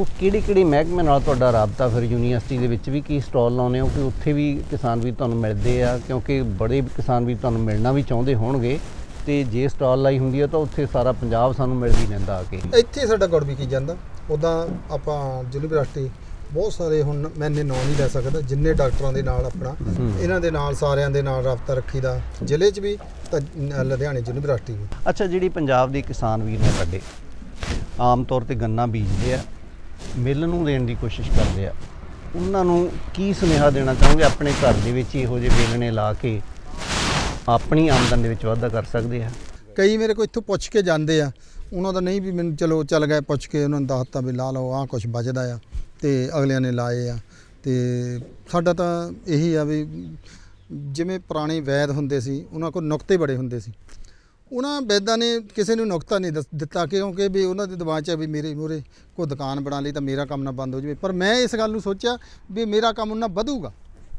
ਉਹ ਕਿਹੜੀ ਕਿਹੜੀ ਮਹਿਕਮੇ ਨਾਲ ਤੁਹਾਡਾ ਰਾਬਤਾ ਫਿਰ ਯੂਨੀਵਰਸਿਟੀ ਦੇ ਵਿੱਚ ਵੀ ਕੀ ਸਟਾਲ ਲਾਉਨੇ ਹੋ? ਕਿ ਉੱਥੇ ਵੀ ਕਿਸਾਨ ਵੀ ਤੁਹਾਨੂੰ ਮਿਲਦੇ ਆ, ਕਿਉਂਕਿ ਬੜੇ ਕਿਸਾਨ ਵੀ ਤੁਹਾਨੂੰ ਮਿਲਣਾ ਵੀ ਚਾਹੁੰਦੇ ਹੋਣਗੇ। ਤੇ ਜੇ ਸਟਾਲ ਲਾਈ ਹੁੰਦੀ ਹੈ ਤਾਂ ਉੱਥੇ ਸਾਰਾ ਪੰਜਾਬ ਸਾਨੂੰ ਮਿਲ ਵੀ ਲੈਂਦਾ ਆ ਕੇ। ਇੱਥੇ ਸਾਡਾ ਗੁੜ ਵਿਕੀ ਜਾਂਦਾ। ਉਦਾਂ ਆਪਾਂ ਯੂਨੀਵਰਸਿਟੀ ਬਹੁਤ ਸਾਰੇ ਹੁਣ ਮੈਨੇ ਨਾਂ ਨਹੀਂ ਲੈ ਸਕਦਾ ਜਿੰਨੇ ਡਾਕਟਰਾਂ ਦੇ ਨਾਲ ਆਪਣਾ ਇਹਨਾਂ ਦੇ ਨਾਲ ਸਾਰਿਆਂ ਦੇ ਨਾਲ ਰਾਬਤਾ ਰੱਖੀਦਾ। ਜ਼ਿਲ੍ਹੇ 'ਚ ਵੀ ਤਾਂ ਲੁਧਿਆਣੇ ਯੂਨੀਵਰਸਿਟੀ ਵੀ। ਅੱਛਾ ਜਿਹੜੀ ਪੰਜਾਬ ਦੇ ਕਿਸਾਨ ਵੀਰ ਨੇ ਸਾਡੇ ਆਮ ਤੌਰ ਤੇ ਗੰਨਾ ਬੀਜਦੇ ਆ ਮਿੱਲ ਨੂੰ ਦੇਣ ਦੀ ਕੋਸ਼ਿਸ਼ ਕਰਦੇ ਆ। ਉਹਨਾਂ ਨੂੰ ਕੀ ਸੁਨੇਹਾ ਦੇਣਾ ਚਾਹੋਗੇ? ਆਪਣੇ ਘਰ ਦੇ ਵਿੱਚ ਇਹੋ ਜਿਹੇ ਵੇਲਣੇ ਲਾ ਕੇ ਆਪਣੀ ਆਮਦਨ ਦੇ ਵਿੱਚ ਵਾਧਾ ਕਰ ਸਕਦੇ ਆ। ਕਈ ਮੇਰੇ ਕੋਲ ਇੱਥੋਂ ਪੁੱਛ ਕੇ ਜਾਂਦੇ ਆ। ਉਹਨਾਂ ਦਾ ਨਹੀਂ ਵੀ ਮੈਨੂੰ ਚਲੋ ਚੱਲ ਗਏ ਪੁੱਛ ਕੇ ਉਹਨਾਂ ਨੂੰ ਦੱਸਤਾ ਵੀ ਲਾ ਲਓ, ਆਹ ਕੁਝ ਬਚਦਾ ਆ ਤੇ ਅਗਲਿਆਂ ਨੇ ਲਾਏ ਆ। ਤੇ ਸਾਡਾ ਤਾਂ ਇਹੀ ਆ ਵੀ ਜਿਵੇਂ ਪੁਰਾਣੇ ਵੈਦ ਹੁੰਦੇ ਸੀ, ਉਹਨਾਂ ਕੋਲ ਨੁਕਤੇ ਬੜੇ ਹੁੰਦੇ ਸੀ। ਉਹਨਾਂ ਵੈਦਾਂ ਨੇ ਕਿਸੇ ਨੂੰ ਨੁਕਤਾ ਨਹੀਂ ਦੱਸ- ਦਿੱਤਾ, ਕਿਉਂਕਿ ਵੀ ਉਹਨਾਂ ਦੇ ਦਿਮਾਗ 'ਚ ਆ ਵੀ ਮੇਰੇ ਮੂਹਰੇ ਕੋਈ ਦੁਕਾਨ ਬਣਾ ਲਈ ਤਾਂ ਮੇਰਾ ਕੰਮ ਨਾ ਬੰਦ ਹੋ ਜਾਵੇ। ਪਰ ਮੈਂ ਇਸ ਗੱਲ ਨੂੰ ਸੋਚਿਆ ਵੀ ਮੇਰਾ ਕੰਮ ਉਹਨਾਂ ਵਧੂਗਾ।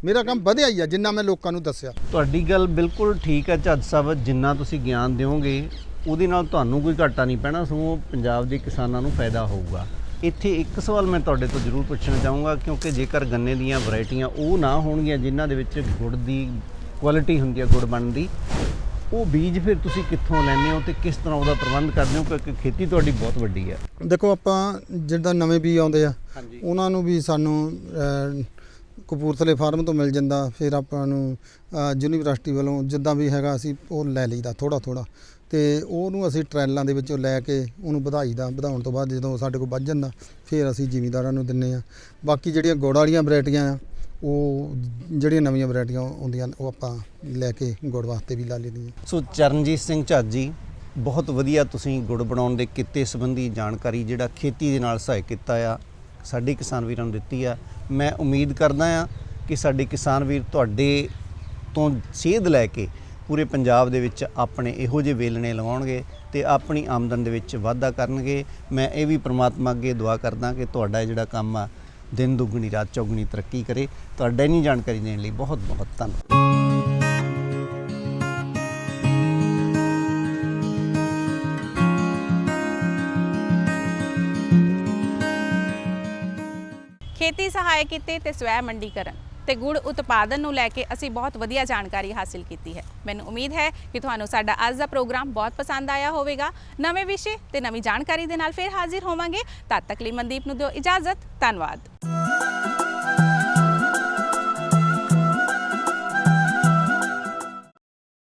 ਮੇਰਾ ਕੰਮ ਵਧਿਆ ਹੀ ਆ ਜਿੰਨਾ ਮੈਂ ਲੋਕਾਂ ਨੂੰ ਦੱਸਿਆ। ਤੁਹਾਡੀ ਗੱਲ ਬਿਲਕੁਲ ਠੀਕ ਹੈ ਝੱਜ ਸਾਹਿਬ ਜਿੰਨਾ ਤੁਸੀਂ ਗਿਆਨ ਦਿਓਗੇ ਉਹਦੇ ਨਾਲ ਤੁਹਾਨੂੰ ਕੋਈ ਘਾਟਾ ਨਹੀਂ ਪੈਣਾ ਸਗੋਂ ਪੰਜਾਬ ਦੇ ਕਿਸਾਨਾਂ ਨੂੰ ਫਾਇਦਾ ਹੋਊਗਾ। ਇੱਥੇ ਇੱਕ ਸਵਾਲ ਮੈਂ ਤੁਹਾਡੇ ਤੋਂ ਜ਼ਰੂਰ ਪੁੱਛਣਾ ਚਾਹੂੰਗਾ ਕਿਉਂਕਿ ਜੇਕਰ ਗੰਨੇ ਦੀਆਂ ਵੈਰਾਈਟੀਆਂ ਉਹ ਨਾ ਹੋਣਗੀਆਂ ਜਿਨ੍ਹਾਂ ਦੇ ਵਿੱਚ ਗੁੜ ਦੀ ਕੁਆਲਿਟੀ ਹੁੰਦੀ ਹੈ ਗੁੜ ਬਣਨ ਦੀ ਉਹ ਬੀਜ ਫਿਰ ਤੁਸੀਂ ਕਿੱਥੋਂ ਲੈਂਦੇ ਹੋ ਤੇ ਕਿਸ ਤਰ੍ਹਾਂ ਉਹਦਾ ਪ੍ਰਬੰਧ ਕਰਦੇ ਹੋ ਕਿਉਂਕਿ ਖੇਤੀ ਤੁਹਾਡੀ ਬਹੁਤ ਵੱਡੀ ਹੈ ਦੇਖੋ ਆਪਾਂ ਜਿੱਦਾਂ ਨਵੇਂ ਬੀ ਆਉਂਦੇ ਆ ਉਹਨਾਂ ਨੂੰ ਵੀ ਸਾਨੂੰ ਕਪੂਰਥਲੇ ਫਾਰਮ ਤੋਂ ਮਿਲ ਜਾਂਦਾ, ਫਿਰ ਆਪਾਂ ਨੂੰ ਯੂਨੀਵਰਸਿਟੀ ਵੱਲੋਂ ਜਿੱਦਾਂ ਵੀ ਹੈਗਾ ਅਸੀਂ ਉਹ ਲੈ ਲਈਦਾ ਥੋੜਾ ਥੋੜਾ ਤੇ ਉਹਨੂੰ ਅਸੀਂ ਟ੍ਰੈਲਾਂ ਦੇ ਵਿੱਚੋਂ ਲੈ ਕੇ ਉਹਨੂੰ ਵਧਾਈਦਾ ਵਧਾਉਣ ਤੋਂ ਬਾਅਦ ਜਦੋਂ ਸਾਡੇ ਕੋਲ ਵੱਧ ਜਾਂਦਾ, ਫਿਰ ਅਸੀਂ ਜ਼ਿਮੀਂਦਾਰਾਂ ਨੂੰ ਦਿੰਨੇ ਆ ਬਾਕੀ ਜਿਹੜੀਆਂ ਗੁੜ ਵਾਲੀਆਂ ਵੈਰਾਈਟੀਆਂ ਆ, ਉਹ ਜਿਹੜੀਆਂ ਨਵੀਆਂ ਵੈਰਾਈਟੀਆਂ ਆਉਂਦੀਆਂ ਉਹ ਆਪਾਂ ਲੈ ਕੇ ਗੁੜ ਵਾਸਤੇ ਵੀ ਲਾ ਲਈਆਂ ਸੋ ਚਰਨਜੀਤ ਸਿੰਘ ਝਾਜੀ, ਬਹੁਤ ਵਧੀਆ ਤੁਸੀਂ ਗੁੜ ਬਣਾਉਣ ਦੇ ਕਿੱਤੇ ਸੰਬੰਧੀ ਜਾਣਕਾਰੀ ਜਿਹੜਾ ਖੇਤੀ ਦੇ ਨਾਲ ਸਹਾਇਕ ਕੀਤਾ ਆ, ਸਾਡੇ ਕਿਸਾਨ ਵੀਰਾਂ ਨੂੰ ਦਿੱਤੀ ਆ। ਮੈਂ ਉਮੀਦ ਕਰਦਾ ਆ ਕਿ ਸਾਡੇ ਕਿਸਾਨ ਵੀਰ ਤੁਹਾਡੇ ਤੋਂ ਸੇਧ ਲੈ ਕੇ ਪੂਰੇ ਪੰਜਾਬ ਦੇ ਵਿੱਚ ਆਪਣੇ ਇਹੋ ਜਿਹੇ ਵੇਲਣੇ ਲਗਾਉਣਗੇ ਤੇ ਆਪਣੀ ਆਮਦਨ ਦੇ ਵਿੱਚ ਵਾਧਾ ਕਰਨਗੇ। ਮੈਂ ਇਹ ਵੀ ਪ੍ਰਮਾਤਮਾ ਅੱਗੇ ਦੁਆ ਕਰਦਾ ਕਿ ਤੁਹਾਡਾ ਜਿਹੜਾ ਕੰਮ ਆ, ਦਿਨ ਦੁੱਗਣੀ, ਰਾਤ ਚੌਗਣੀ ਤਰੱਕੀ ਕਰੇ। ਤੁਹਾਡਾ ਇੰਨੀ ਜਾਣਕਾਰੀ ਦੇਣ ਲਈ ਬਹੁਤ ਬਹੁਤ ਧੰਨਵਾਦ। ਖੇਤੀ ਸਹਾਇਕ ਕਿੱਤੇ ਤੇ ਸਵੈ ਮੰਡੀਕਰਨ ਤੇ ਗੁੜ ਉਤਪਾਦਨ ਨੂੰ ਲੈ ਕੇ ਅਸੀਂ ਬਹੁਤ ਵਧੀਆ ਜਾਣਕਾਰੀ ਹਾਸਿਲ ਕੀਤੀ ਹੈ। ਮੈਨੂੰ ਉਮੀਦ ਹੈ ਕਿ ਤੁਹਾਨੂੰ ਸਾਡਾ ਅੱਜ ਦਾ ਪ੍ਰੋਗਰਾਮ ਬਹੁਤ ਪਸੰਦ ਆਇਆ ਹੋਵੇਗਾ। ਨਵੇਂ ਵਿਸ਼ੇ ਤੇ ਨਵੀਂ ਜਾਣਕਾਰੀ ਦੇ ਨਾਲ ਫਿਰ ਹਾਜ਼ਰ ਹੋਵਾਂਗੇ। ਤਦ ਤੱਕ ਲਈ ਮਨਦੀਪ ਨੂੰ ਦਿਓ ਇਜਾਜ਼ਤ। ਧੰਨਵਾਦ।